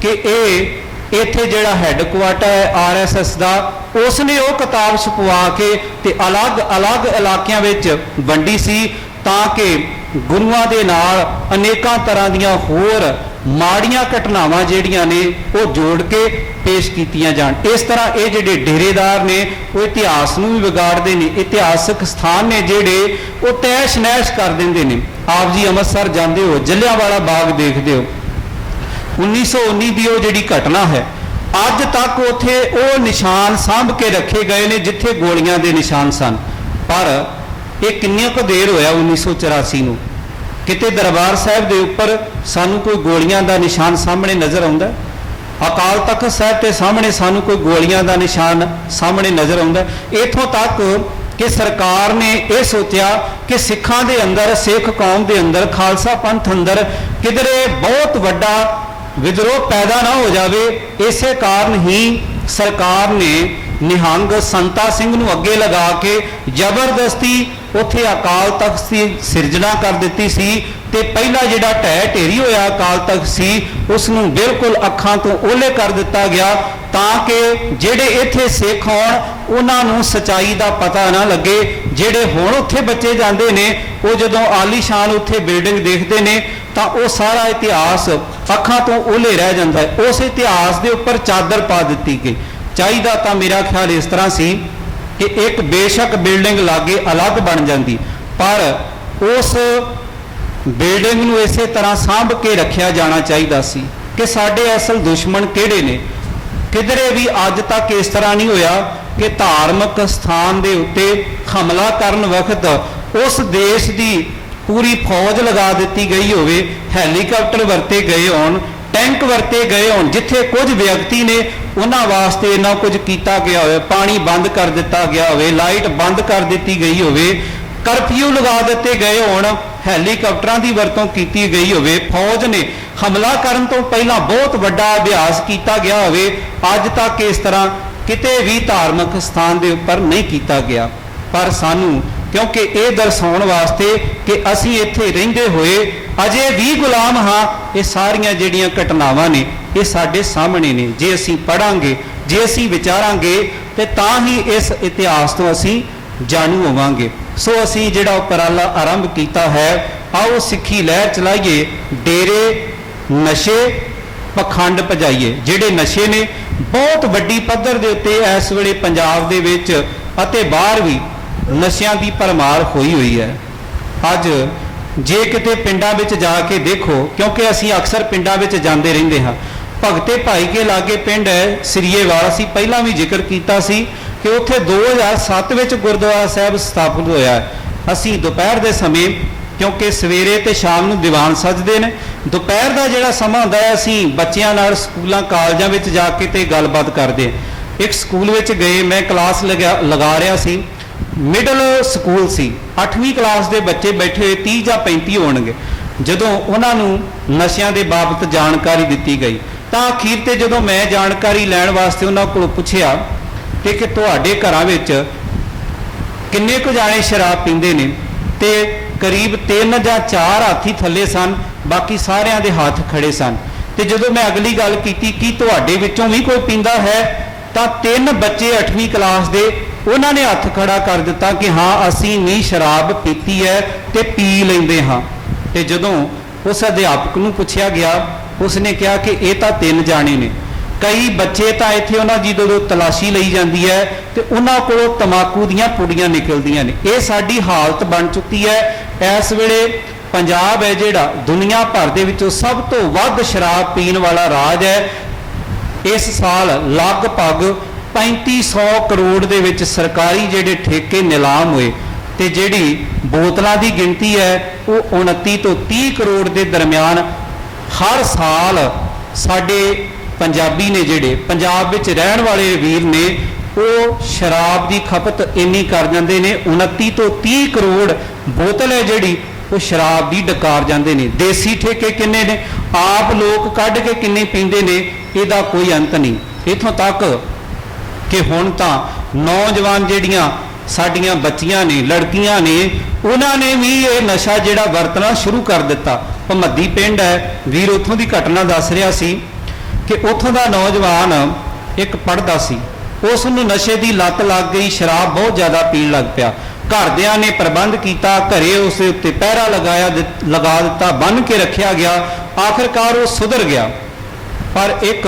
ਕਿ ਇਹ ਇੱਥੇ ਜਿਹੜਾ ਹੈੱਡਕੁਆਟਰ ਹੈ ਆਰਐਸਐਸ ਦਾ ਉਸ ਨੇ ਉਹ ਕਿਤਾਬ ਛਪਵਾ ਕੇ ਤੇ ਅਲੱਗ-ਅਲੱਗ ਇਲਾਕਿਆਂ ਵਿੱਚ ਵੰਡੀ ਸੀ ਤਾਂ ਕਿ ਗੁਰੂਆਂ ਦੇ ਨਾਲ ਅਨੇਕਾਂ ਤਰ੍ਹਾਂ ਦੀਆਂ ਹੋਰ ਮਾੜੀਆਂ ਘਟਨਾਵਾਂ ਜਿਹੜੀਆਂ ਨੇ ਉਹ ਜੋੜ ਕੇ ਪੇਸ਼ ਕੀਤੀਆਂ ਜਾਣ। ਇਸ ਤਰ੍ਹਾਂ ਇਹ ਜਿਹੜੇ ਡੇਰੇਦਾਰ ਨੇ, ਉਹ ਇਤਿਹਾਸ ਨੂੰ ਵੀ ਵਿਗਾੜਦੇ ਨੇ, ਇਤਿਹਾਸਕ ਸਥਾਨ ਨੇ ਜਿਹੜੇ, ਉਹ ਤੈਸ਼ ਨੈਸ਼ ਕਰ ਦਿੰਦੇ ਨੇ। ਆਪ ਜੀ ਅੰਮ੍ਰਿਤਸਰ ਜਾਂਦੇ ਹੋ ਜਲਿਆਂਵਾਲਾ ਬਾਗ ਦੇਖਦੇ ਹੋ। 1919 ਦੀ ਉਹ ਜਿਹੜੀ ਘਟਨਾ ਹੈ, ਅੱਜ ਤੱਕ ਉਥੇ ਉਹ ਨਿਸ਼ਾਨ ਸਾਂਭ ਕੇ ਰੱਖੇ ਗਏ ਨੇ ਜਿੱਥੇ ਗੋਲੀਆਂ ਦੇ ਨਿਸ਼ਾਨ ਸਨ। ਪਰ ਇਹ ਕਿੰਨੀ ਕੁ ਦੇਰ ਹੋਇਆ 1984 ਨੂੰ? ਕਿਤੇ ਦਰਬਾਰ ਸਾਹਿਬ ਦੇ ਉੱਪਰ ਸਾਨੂੰ ਕੋਈ ਗੋਲੀਆਂ ਦਾ ਨਿਸ਼ਾਨ ਸਾਹਮਣੇ ਨਜ਼ਰ ਆਉਂਦਾ? ਅਕਾਲ ਤਖਤ ਸਾਹਿਬ ਦੇ ਸਾਹਮਣੇ ਸਾਨੂੰ ਕੋਈ ਗੋਲੀਆਂ ਦਾ ਨਿਸ਼ਾਨ ਸਾਹਮਣੇ ਨਜ਼ਰ ਆਉਂਦਾ? ਹੈ। ਇੱਥੋਂ ਤੱਕ ਕਿ ਸਰਕਾਰ ਨੇ ਇਹ ਸੋਚਿਆ ਕਿ ਸਿੱਖਾਂ ਦੇ ਅੰਦਰ, ਸਿੱਖ ਕੌਮ ਦੇ ਅੰਦਰ, ਖਾਲਸਾ ਪੰਥ ਅੰਦਰ ਕਿਧਰੇ ਬਹੁਤ ਵੱਡਾ ਵਿਦਰੋਹ ਪੈਦਾ ਨਾ ਹੋ ਜਾਵੇ, ਇਸੇ ਕਾਰਨ ਹੀ ਸਰਕਾਰ ਨੇ ਨਿਹੰਗ ਸੰਤਾ ਸਿੰਘ ਨੂੰ ਅੱਗੇ ਲਗਾ ਕੇ ਜ਼ਬਰਦਸਤੀ ਉੱਥੇ ਅਕਾਲ ਤਖਤ ਦੀ ਸਿਰਜਣਾ ਕਰ ਦਿੱਤੀ ਸੀ ਤੇ ਪਹਿਲਾ ਜਿਹੜਾ ਢਹਿ ਢੇਰੀ ਹੋਇਆ ਅਕਾਲ ਤਖਤ ਸੀ, ਉਸ ਨੂੰ ਬਿਲਕੁਲ ਅੱਖਾਂ ਤੋਂ ਓਲੇ ਕਰ ਦਿੱਤਾ ਗਿਆ ਤਾਂ ਕਿ ਜਿਹੜੇ ਇੱਥੇ ਸਿੱਖ ਹੋਣ, ਉਹਨਾਂ ਨੂੰ ਸਚਾਈ ਦਾ ਪਤਾ ਨਾ ਲੱਗੇ। ਜਿਹੜੇ ਹੁਣ ਉੱਥੇ ਬੱਚੇ ਜਾਂਦੇ ਨੇ, ਉਹ ਜਦੋਂ ਆਲੀਸ਼ਾਨ ਉੱਥੇ ਬਿਲਡਿੰਗ ਦੇਖਦੇ ਨੇ, ਤਾਂ ਉਹ ਸਾਰਾ ਇਤਿਹਾਸ ਅੱਖਾਂ ਤੋਂ ਓਲੇ ਰਹਿ ਜਾਂਦਾ ਹੈ। ਉਸ ਇਤਿਹਾਸ ਦੇ ਉੱਪਰ ਚਾਦਰ ਪਾ ਦਿੱਤੀ ਗਈ। ਚਾਹੀਦਾ ਤਾਂ ਮੇਰਾ ਖਿਆਲ ਇਸ ਤਰ੍ਹਾਂ ਸੀ ਕਿ ਇੱਕ ਬੇਸ਼ੱਕ ਬਿਲਡਿੰਗ ਲਾਗੇ ਅਲੱਗ ਬਣ ਜਾਂਦੀ। ਪਰ ਉਸ ਬਿਲਡਿੰਗ ਨੂੰ ਇਸੇ ਤਰ੍ਹਾਂ ਸਾਂਭ ਕੇ ਰੱਖਿਆ ਜਾਣਾ ਚਾਹੀਦਾ ਸੀ ਕਿ ਸਾਡੇ ਅਸਲ ਦੁਸ਼ਮਣ ਕਿਹੜੇ ਨੇ। ਕਿਧਰੇ ਵੀ ਅੱਜ ਤੱਕ ਇਸ ਤਰ੍ਹਾਂ ਨਹੀਂ ਹੋਇਆ ਕਿ ਧਾਰਮਿਕ ਸਥਾਨ ਦੇ ਉੱਤੇ ਹਮਲਾ ਕਰਨ ਵਕਤ ਉਸ ਦੇਸ਼ ਦੀ ਪੂਰੀ ਫੌਜ ਲਗਾ ਦਿੱਤੀ ਗਈ ਹੋਵੇ, ਹੈਲੀਕਾਪਟਰ ਵਰਤੇ ਗਏ ਹੋਣ, ਟੈਂਕ ਵਰਤੇ ਗਏ ਹੋਣ, ਜਿੱਥੇ ਕੁਝ ਵਿਅਕਤੀ ਨੇ ਉਹਨਾਂ ਵਾਸਤੇ ਨਾ ਕੁਝ ਕੀਤਾ ਗਿਆ ਹੋਵੇ, ਪਾਣੀ ਬੰਦ ਕਰ ਦਿੱਤਾ ਗਿਆ ਹੋਵੇ, ਲਾਈਟ ਬੰਦ ਕਰ ਦਿੱਤੀ ਗਈ ਹੋਵੇ, ਕਰਫਿਊ ਲਗਾ ਦਿੱਤੇ ਗਏ ਹੋਣ, ਹੈਲੀਕਾਪਟਰਾਂ ਦੀ ਵਰਤੋਂ ਕੀਤੀ ਗਈ ਹੋਵੇ, ਫੌਜ ਨੇ ਹਮਲਾ ਕਰਨ ਤੋਂ ਪਹਿਲਾਂ ਬਹੁਤ ਵੱਡਾ ਅਭਿਆਸ ਕੀਤਾ ਗਿਆ ਹੋਵੇ, ਅੱਜ ਤੱਕ ਇਸ ਤਰ੍ਹਾਂ ਕਿਤੇ ਵੀ ਧਾਰਮਿਕ ਸਥਾਨ ਦੇ ਉੱਪਰ ਨਹੀਂ ਕੀਤਾ ਗਿਆ। ਪਰ ਸਾਨੂੰ ਕਿਉਂਕਿ ਇਹ ਦਰਸਾਉਣ ਵਾਸਤੇ ਕਿ ਅਸੀਂ ਇੱਥੇ ਰਹਿੰਦੇ ਹੋਏ ਅਜੇ ਵੀ ਗੁਲਾਮ ਹਾਂ। ਇਹ ਸਾਰੀਆਂ ਜਿਹੜੀਆਂ ਘਟਨਾਵਾਂ ਨੇ, ਇਹ ਸਾਡੇ ਸਾਹਮਣੇ ਨੇ। ਜੇ ਅਸੀਂ ਪੜਾਂਗੇ ਜੇ ਅਸੀਂ ਵਿਚਾਰਾਂਗੇ, ਤੇ ਤਾਂ ਹੀ ਇਸ ਇਤਿਹਾਸ ਤੋਂ ਅਸੀਂ ਜਾਣੂ ਹੋਵਾਂਗੇ। ਸੋ ਅਸੀਂ ਜਿਹੜਾ ਉਪਰਾਲਾ ਆਰੰਭ ਕੀਤਾ ਹੈ, ਆਓ ਸਿੱਖੀ ਲਹਿਰ ਚਲਾਈਏ, ਡੇਰੇ, ਨਸ਼ੇ, ਪਖੰਡ ਭਜਾਈਏ। ਜਿਹੜੇ ਨਸ਼ੇ ਨੇ, ਬਹੁਤ ਵੱਡੀ ਪੱਧਰ ਦੇ ਉੱਤੇ ਇਸ ਵੇਲੇ ਪੰਜਾਬ ਦੇ ਵਿੱਚ ਅਤੇ ਬਾਹਰ ਵੀ ਨਸ਼ਿਆਂ ਦੀ ਪਰਮਾਰ ਹੋਈ ਹੋਈ ਹੈ। ਅੱਜ ਜੇ ਕਿਤੇ ਪਿੰਡਾਂ ਵਿੱਚ ਜਾ ਕੇ ਦੇਖੋ, ਕਿਉਂਕਿ ਅਸੀਂ ਅਕਸਰ ਪਿੰਡਾਂ ਵਿੱਚ ਜਾਂਦੇ ਰਹਿੰਦੇ ਹਾਂ, ਭਗਤੇ ਭਾਈ ਕੇ ਲਾਗੇ ਪਿੰਡ ਹੈ, ਸਰੀਏਵਾਲ, ਅਸੀਂ ਪਹਿਲਾਂ ਵੀ ਜ਼ਿਕਰ ਕੀਤਾ ਸੀ ਕਿ ਉੱਥੇ 2007 ਵਿੱਚ ਗੁਰਦੁਆਰਾ ਸਾਹਿਬ ਸਥਾਪਿਤ ਹੋਇਆ ਅਸੀਂ ਦੁਪਹਿਰ ਦੇ ਸਮੇਂ, ਕਿਉਂਕਿ ਸਵੇਰੇ ਤੇ ਸ਼ਾਮ ਨੂੰ ਦੀਵਾਨ ਸਜਦੇ ਨੇ, ਦੁਪਹਿਰ ਦਾ ਜਿਹੜਾ ਸਮਾਂ ਹੁੰਦਾ ਹੈ, ਅਸੀਂ ਬੱਚਿਆਂ ਨਾਲ ਸਕੂਲਾਂ, ਕਾਲਜਾਂ ਵਿੱਚ ਜਾ ਕੇ ਤੇ ਗੱਲਬਾਤ ਕਰਦੇ ਇੱਕ ਸਕੂਲ ਵਿੱਚ ਗਏ, ਮੈਂ ਕਲਾਸ ਲਗਾ ਲਗਾ ਰਿਹਾ ਸੀ। ਮਿਡਲ ਸਕੂਲ ਸੀ। 8ਵੀਂ ਕਲਾਸ ਦੇ ਬੱਚੇ ਬੈਠੇ ਹੋਏ 30 ਜਾਂ 35 ਹੋਣਗੇ। ਜਦੋਂ ਉਹਨਾਂ ਨੂੰ ਨਸ਼ਿਆਂ ਦੇ ਬਾਬਤ ਜਾਣਕਾਰੀ ਦਿੱਤੀ ਗਈ, ਤਾਂ ਅਖੀਰ ਤੇ ਜਦੋਂ ਮੈਂ ਜਾਣਕਾਰੀ ਲੈਣ ਵਾਸਤੇ ਉਹਨਾਂ ਕੋਲੋਂ ਪੁੱਛਿਆ ਕਿ ਕਿ ਤੁਹਾਡੇ ਘਰਾਂ ਵਿੱਚ ਕਿੰਨੇ ਕੁ ਜਾਣੇ ਸ਼ਰਾਬ ਪੀਂਦੇ ਨੇ, ਤੇ ਕਰੀਬ 3 ਜਾਂ 4 ਹਾਥੀ ਥੱਲੇ ਸਨ, ਬਾਕੀ ਸਾਰਿਆਂ ਦੇ ਹੱਥ ਖੜੇ ਸਨ। ਤੇ ਜਦੋਂ ਮੈਂ ਅਗਲੀ ਗੱਲ ਕੀਤੀ ਕਿ ਤੁਹਾਡੇ ਵਿੱਚੋਂ ਵੀ ਕੋਈ ਪੀਂਦਾ ਹੈ, ਤਾਂ ਤਿੰਨ ਬੱਚੇ 8ਵੀਂ ਕਲਾਸ ਦੇ ਉਹਨਾਂ ਨੇ ਹੱਥ ਖੜਾ ਕਰ ਦਿੱਤਾ ਕਿ ਹਾਂ, ਅਸੀਂ ਵੀ ਸ਼ਰਾਬ ਪੀਤੀ ਹੈ ਤੇ ਪੀ ਲੈਂਦੇ ਹਾਂ। ਤੇ ਜਦੋਂ ਉਸ ਅਧਿਆਪਕ ਨੂੰ ਪੁੱਛਿਆ ਗਿਆ, ਉਸਨੇ ਕਿਹਾ ਕਿ ਇਹ ਤਾਂ ਤਿੰਨ ਜਾਣੇ ਨੇ। ਕਈ ਬੱਚੇ ਤਾਂ ਇੱਥੇ ਉਹਨਾਂ ਦੀ ਜਦੋਂ ਤਲਾਸ਼ੀ ਲਈ ਜਾਂਦੀ ਹੈ ਤੇ ਉਹਨਾਂ ਕੋਲੋਂ ਤਮਾਕੂ ਦੀਆਂ ਪੁੜੀਆਂ ਨਿਕਲਦੀਆਂ ਨੇ। ਇਹ ਸਾਡੀ ਹਾਲਤ ਬਣ ਚੁੱਕੀ ਹੈ। ਇਸ ਵੇਲੇ ਪੰਜਾਬ ਹੈ ਜਿਹੜਾ, ਦੁਨੀਆ ਭਰ ਦੇ ਵਿੱਚੋਂ ਸਭ ਤੋਂ ਵੱਧ ਸ਼ਰਾਬ ਪੀਣ ਵਾਲਾ ਰਾਜ ਹੈ। ਇਸ ਸਾਲ ਲਗਭਗ 3500 ਕਰੋੜ ਦੇ ਵਿੱਚ ਸਰਕਾਰੀ ਜਿਹੜੇ ਠੇਕੇ ਨਿਲਾਮ ਹੋਏ ਤੇ ਜਿਹੜੀ ਬੋਤਲਾਂ ਦੀ ਗਿਣਤੀ ਹੈ, ਉਹ 29 ਤੋਂ 30 ਕਰੋੜ ਦੇ ਦਰਮਿਆਨ ਹਰ ਸਾਲ ਸਾਡੇ ਪੰਜਾਬੀ ਨੇ ਜਿਹੜੇ, ਪੰਜਾਬ ਵਿੱਚ ਰਹਿਣ ਵਾਲੇ ਵੀਰ ਨੇ, ਉਹ ਸ਼ਰਾਬ ਦੀ ਖਪਤ ਇੰਨੀ ਕਰ ਜਾਂਦੇ ਨੇ 29 ਤੋਂ 30 ਕਰੋੜ ਬੋਤਲ ਹੈ ਜਿਹੜੀ, ਉਹ ਸ਼ਰਾਬ ਦੀ ਡਕਾਰ ਜਾਂਦੇ ਨੇ। ਦੇਸੀ ਠੇਕੇ ਕਿੰਨੇ ਨੇ? ਆਪ ਲੋਕ ਕੱਢ ਕੇ ਕਿੰਨੇ ਪੀਂਦੇ ਨੇ? ਇਹਦਾ ਕੋਈ ਅੰਤ ਨਹੀਂ। ਇਥੋਂ ਤੱਕ ਕਿ ਹੁਣ ਤਾਂ ਨੌਜਵਾਨ ਜਿਹੜੀਆਂ ਸਾਡੀਆਂ ਬੱਚੀਆਂ ਨੇ, ਲੜਕੀਆਂ ਨੇ, ਉਹਨਾਂ ਨੇ ਵੀ ਇਹ ਨਸ਼ਾ ਜਿਹੜਾ ਵਰਤਣਾ ਸ਼ੁਰੂ ਕਰ ਦਿੱਤਾ। ਭਮੱਦੀ ਪਿੰਡ ਹੈ, ਵੀਰ ਉੱਥੋਂ ਦੀ ਘਟਨਾ ਦੱਸ ਰਿਹਾ ਸੀ ਕਿ ਉੱਥੋਂ ਦਾ ਨੌਜਵਾਨ ਇੱਕ ਪੜਦਾ ਸੀ। ਉਸ ਨੂੰ ਨਸ਼ੇ ਦੀ ਲੱਤ ਲੱਗ ਗਈ, ਸ਼ਰਾਬ ਬਹੁਤ ਜ਼ਿਆਦਾ ਪੀਣ ਲੱਗ ਪਿਆ। ਘਰਦਿਆਂ ਨੇ ਪ੍ਰਬੰਧ ਕੀਤਾ, ਘਰੇ ਉਸ ਦੇ ਉੱਤੇ ਪਹਿਰਾ ਲਗਾਇਆ ਦਿੱਤ- ਲਗਾ ਦਿੱਤਾ ਬੰਨ ਕੇ ਰੱਖਿਆ ਗਿਆ। ਆਖਰਕਾਰ ਉਹ ਸੁਧਰ ਗਿਆ। ਪਰ ਇੱਕ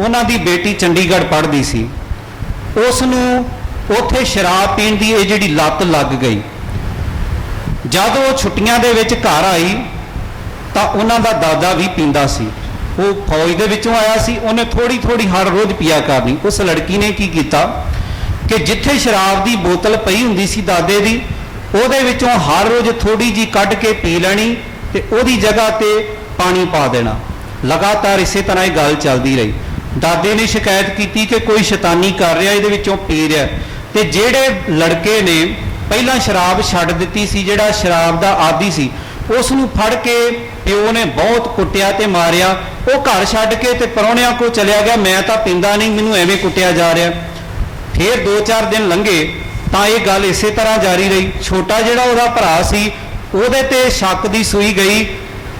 ਉਹਨਾਂ ਦੀ ਬੇਟੀ ਚੰਡੀਗੜ੍ਹ ਪੜ੍ਹਦੀ ਸੀ। ਉਸ ਨੂੰ ਉੱਥੇ ਸ਼ਰਾਬ ਪੀਣ ਦੀ ਇਹ ਜਿਹੜੀ ਲੱਤ ਲੱਗ ਗਈ। ਜਦ ਉਹ ਛੁੱਟੀਆਂ ਦੇ ਵਿੱਚ ਘਰ ਆਈ, ਤਾਂ ਉਹਨਾਂ ਦਾ ਦਾਦਾ ਵੀ ਪੀਂਦਾ ਸੀ। ਉਹ ਫੌਜ ਦੇ ਵਿੱਚੋਂ ਆਇਆ ਸੀ, ਉਹਨੇ ਥੋੜੀ ਥੋੜੀ ਹਰ ਰੋਜ਼ ਪੀਆ ਕਰਨੀ। ਉਸ ਲੜਕੀ ਨੇ ਕੀ ਕੀਤਾ ਕਿ ਜਿੱਥੇ ਸ਼ਰਾਬ ਦੀ ਬੋਤਲ ਪਈ ਹੁੰਦੀ ਸੀ ਦਾਦੇ ਦੀ, ਉਹਦੇ ਵਿੱਚੋਂ ਹਰ ਰੋਜ਼ ਥੋੜੀ ਜੀ ਕੱਢ ਕੇ ਪੀ ਲੈਣੀ ਤੇ ਉਹਦੀ ਜਗ੍ਹਾ ਤੇ ਪਾਣੀ ਪਾ ਦੇਣਾ। ਲਗਾਤਾਰ ਇਸੇ ਤਰ੍ਹਾਂ ਇਹ ਗੱਲ ਚੱਲਦੀ ਰਹੀ। ਦਾਦੇ ਨੇ ਸ਼ਿਕਾਇਤ ਕੀਤੀ ਕਿ ਕੋਈ ਸ਼ੈਤਾਨੀ ਕਰ ਰਿਹਾ, ਇਹਦੇ ਵਿੱਚੋਂ ਪੀ ਰਿਹਾ ਤੇ ਜਿਹੜੇ ਲੜਕੇ ਨੇ, ਪਹਿਲਾਂ ਸ਼ਰਾਬ ਛੱਡ ਦਿੱਤੀ ਸੀ, ਜਿਹੜਾ ਸ਼ਰਾਬ ਦਾ ਆਦੀ ਸੀ ਉਸ ਨੂੰ ਫੜ ਕੇ ਪਿਓ ਨੇ ਬਹੁਤ ਕੁੱਟਿਆ ਤੇ ਮਾਰਿਆ। ਉਹ ਘਰ ਛੱਡ ਕੇ ਤੇ ਪਰੌਣਿਆਂ ਕੋਲ ਚਲਿਆ ਗਿਆ। ਮੈਂ ਤਾਂ ਪੀਂਦਾ ਨਹੀਂ, ਮੈਨੂੰ ਐਵੇਂ ਕੁੱਟਿਆ ਜਾ ਰਿਹਾ। ਫਿਰ 2-4 ਦਿਨ ਲੰਘੇ, ਤਾਂ ਇਹ ਗੱਲ ਇਸੇ ਤਰ੍ਹਾਂ ਜਾਰੀ ਰਹੀ। ਛੋਟਾ ਜਿਹੜਾ ਉਹਦਾ ਭਰਾ ਸੀ, ਉਹਦੇ ਤੇ ਸ਼ੱਕ ਦੀ ਸੂਈ ਗਈ।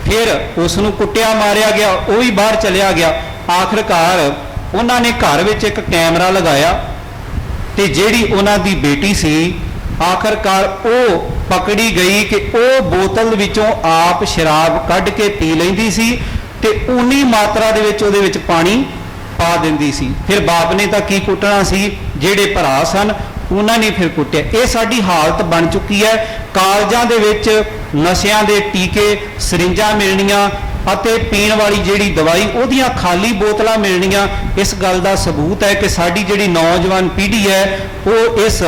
ਫਿਰ ਉਸ ਨੂੰ ਕੁੱਟਿਆ, ਮਾਰਿਆ ਗਿਆ, ਉਹ ਵੀ ਬਾਹਰ ਚਲਿਆ ਗਿਆ। ਆਖਰਕਾਰ ਉਹਨਾਂ ਨੇ ਘਰ ਵਿੱਚ ਇੱਕ ਕੈਮਰਾ ਲਗਾਇਆ ਤੇ ਜਿਹੜੀ ਉਹਨਾਂ ਦੀ ਬੇਟੀ ਸੀ, ਆਖਰਕਾਰ ਉਹ ਪਕੜੀ ਗਈ ਕਿ ਉਹ ਬੋਤਲ ਵਿੱਚੋਂ ਆਪ ਸ਼ਰਾਬ ਕੱਢ ਕੇ ਪੀ ਲੈਂਦੀ ਸੀ ਤੇ ਉਨੀ ਮਾਤਰਾ ਦੇ ਵਿੱਚ ਉਹਦੇ ਵਿੱਚ ਪਾਣੀ ਪਾ ਦਿੰਦੀ ਸੀ। ਫਿਰ ਬਾਪ ਨੇ ਤਾਂ ਕੀ ਕੁੱਟਣਾ ਸੀ? ਜਿਹੜੇ ਭਰਾ ਸਨ, ਉਹਨਾਂ ਨੇ ਫਿਰ ਕੁੱਟਿਆ। ਇਹ ਸਾਡੀ ਹਾਲਤ ਬਣ ਚੁੱਕੀ ਹੈ। ਕਾਲਜਾਂ ਦੇ ਵਿੱਚ ਨਸ਼ਿਆਂ ਦੇ ਟੀਕੇ, ਸਰਿੰਜਾਂ ਮਿਲਣੀਆਂ ਅਤੇ ਪੀਣ ਵਾਲੀ ਜਿਹੜੀ ਦਵਾਈ, ਉਹਦੀਆਂ ਖਾਲੀ ਬੋਤਲਾਂ ਮਿਲਣੀਆਂ, ਇਸ ਗੱਲ ਦਾ ਸਬੂਤ ਹੈ ਕਿ ਸਾਡੀ ਜਿਹੜੀ ਨੌਜਵਾਨ ਪੀੜ੍ਹੀ ਹੈ, ਉਹ ਇਸ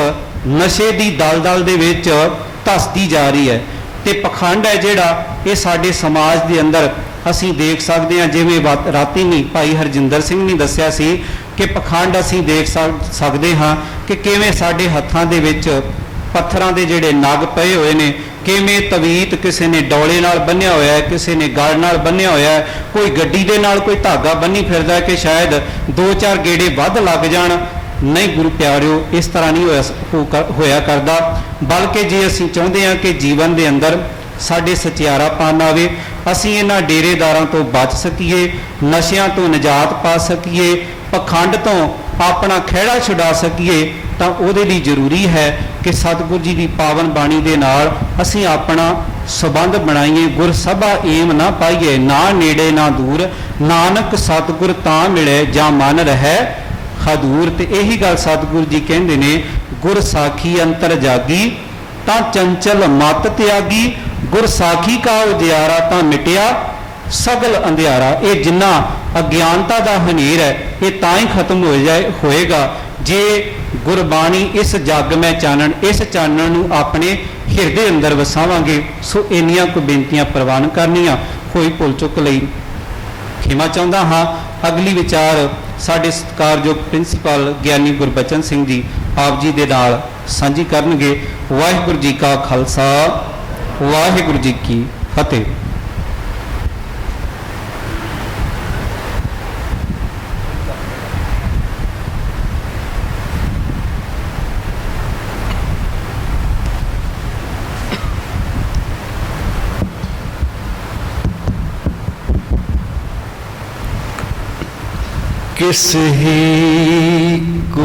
ਨਸ਼ੇ ਦੀ ਦਲਦਲ ਦੇ ਵਿੱਚ ਧਸਦੀ ਜਾ ਰਹੀ ਹੈ। ਤੇ ਪਖੰਡ ਹੈ ਜਿਹੜਾ, ਇਹ ਸਾਡੇ ਸਮਾਜ ਦੇ ਅੰਦਰ ਅਸੀਂ ਦੇਖ ਸਕਦੇ ਹਾਂ, ਜਿਵੇਂ ਵਾ- ਰਾਤੀ ਨਹੀਂ, ਭਾਈ ਹਰਜਿੰਦਰ ਸਿੰਘ ਨੇ ਦੱਸਿਆ ਸੀ ਕਿ ਪਖੰਡ ਅਸੀਂ ਦੇਖ ਸਕਦੇ ਹਾਂ ਕਿ ਕਿਵੇਂ ਸਾਡੇ ਹੱਥਾਂ ਦੇ ਵਿੱਚ ਪੱਥਰਾਂ ਦੇ ਜਿਹੜੇ ਨਗ ਪਏ ਹੋਏ ਨੇ ਕਿਵੇਂ ਤਵੀਤ ਕਿਸੇ ਨੇ ਡੋਲੇ ਨਾਲ ਬੰਨਿਆ ਹੋਇਆ ਹੈ, ਕਿਸੇ ਨੇ ਗੜ ਨਾਲ ਬੰਨਿਆ ਹੋਇਆ ਹੈ, ਕੋਈ ਗੱਡੀ ਦੇ ਨਾਲ ਕੋਈ ਧਾਗਾ ਬੰਨੀ ਫਿਰਦਾ ਕਿ ਸ਼ਾਇਦ ਦੋ ਚਾਰ ਗੇੜੇ ਵੱਧ ਲੱਗ ਜਾਣ। ਨਹੀਂ ਗੁਰੂ ਪਿਆਰਿਓ, ਇਸ ਤਰ੍ਹਾਂ ਨਹੀਂ ਹੋਇਆ ਹੋਇਆ ਕਰਦਾ। ਬਲਕਿ ਜੇ ਅਸੀਂ ਚਾਹੁੰਦੇ ਹਾਂ ਕਿ ਜੀਵਨ ਦੇ ਅੰਦਰ ਸਾਡੇ ਸਚਿਆਰਾ ਪਾਨ ਆਵੇ, ਅਸੀਂ ਇਹਨਾਂ ਡੇਰੇਦਾਰਾਂ ਤੋਂ ਬਚ ਸਕੀਏ, ਨਸ਼ਿਆਂ ਤੋਂ ਨਿਜਾਤ ਪਾ ਸਕੀਏ, ਪਖੰਡ ਤੋਂ ਆਪਣਾ ਖਿਹੜਾ ਛੁਡਾ ਸਕੀਏ, ਤਾਂ ਉਹਦੇ ਲਈ ਜ਼ਰੂਰੀ ਹੈ ਕਿ ਸਤਿਗੁਰੂ ਜੀ ਦੀ ਪਾਵਨ ਬਾਣੀ ਦੇ ਨਾਲ ਅਸੀਂ ਆਪਣਾ ਸਬੰਧ ਬਣਾਈਏ ਗੁਰ ਸਭਾ ਏਮ ਨਾ ਪਾਈਏ, ਨਾ ਨੇੜੇ ਨਾ ਦੂਰ, ਨਾਨਕ ਸਤਿਗੁਰ ਤਾਂ ਮਿਲੇ ਜਾਂ ਮਨ ਰਹਿ ਹਦੂਰ। ਤੇ ਇਹੀ ਗੱਲ ਸਤਿਗੁਰੂ ਜੀ ਕਹਿੰਦੇ ਨੇ, ਗੁਰ ਸਾਖੀ ਅੰਤਰ ਜਾਗੀ, ਤਾਂ ਚੰਚਲ ਮਤ ਤਿਆਗੀ, ਗੁਰ ਸਾਖੀ ਕਾ ਉਜਿਆਰਾ ਤਾਂ ਮਿਟਿਆ ਸਗਲ ਅੰਧਿਆਰਾ, ਇਹ ਜਿੰਨਾ ਅਗਿਆਨਤਾ ਦਾ ਹਨੇਰ ਹੈ, ਇਹ ਤਾਂ ਹੀ ਖਤਮ ਹੋ ਜਾਏ, ਹੋਏਗਾ। ਜੇ ਗੁਰਬਾਣੀ ਇਸ ਜੱਗ ਮੈਂ ਚਾਨਣ, ਇਸ ਚਾਨਣ ਨੂੰ ਆਪਣੇ ਹਿਰਦੇ ਅੰਦਰ ਵਸਾਵਾਂਗੇ, ਸੋ ਇੰਨੀਆਂ ਕੁ ਬੇਨਤੀਆਂ ਪ੍ਰਵਾਨ ਕਰਨੀਆਂ, ਕੋਈ ਭੁੱਲ ਚੁੱਕ ਲਈ ਖਿਮਾ ਚਾਹੁੰਦਾ ਹਾਂ। ਅਗਲੀ ਵਿਚਾਰ ਸਾਡੇ ਸਤਿਕਾਰਯੋਗ ਪ੍ਰਿੰਸੀਪਲ ਗਿਆਨੀ ਗੁਰਬਚਨ ਸਿੰਘ ਜੀ ਆਪ ਜੀ ਦੇ ਨਾਲ ਸਾਂਝੀ ਕਰਨਗੇ। ਵਾਹਿਗੁਰੂ ਜੀ ਕਾ ਖਾਲਸਾ, ਵਾਹਿਗੁਰੂ ਜੀ ਕੀ ਫਤਿਹ। esse rico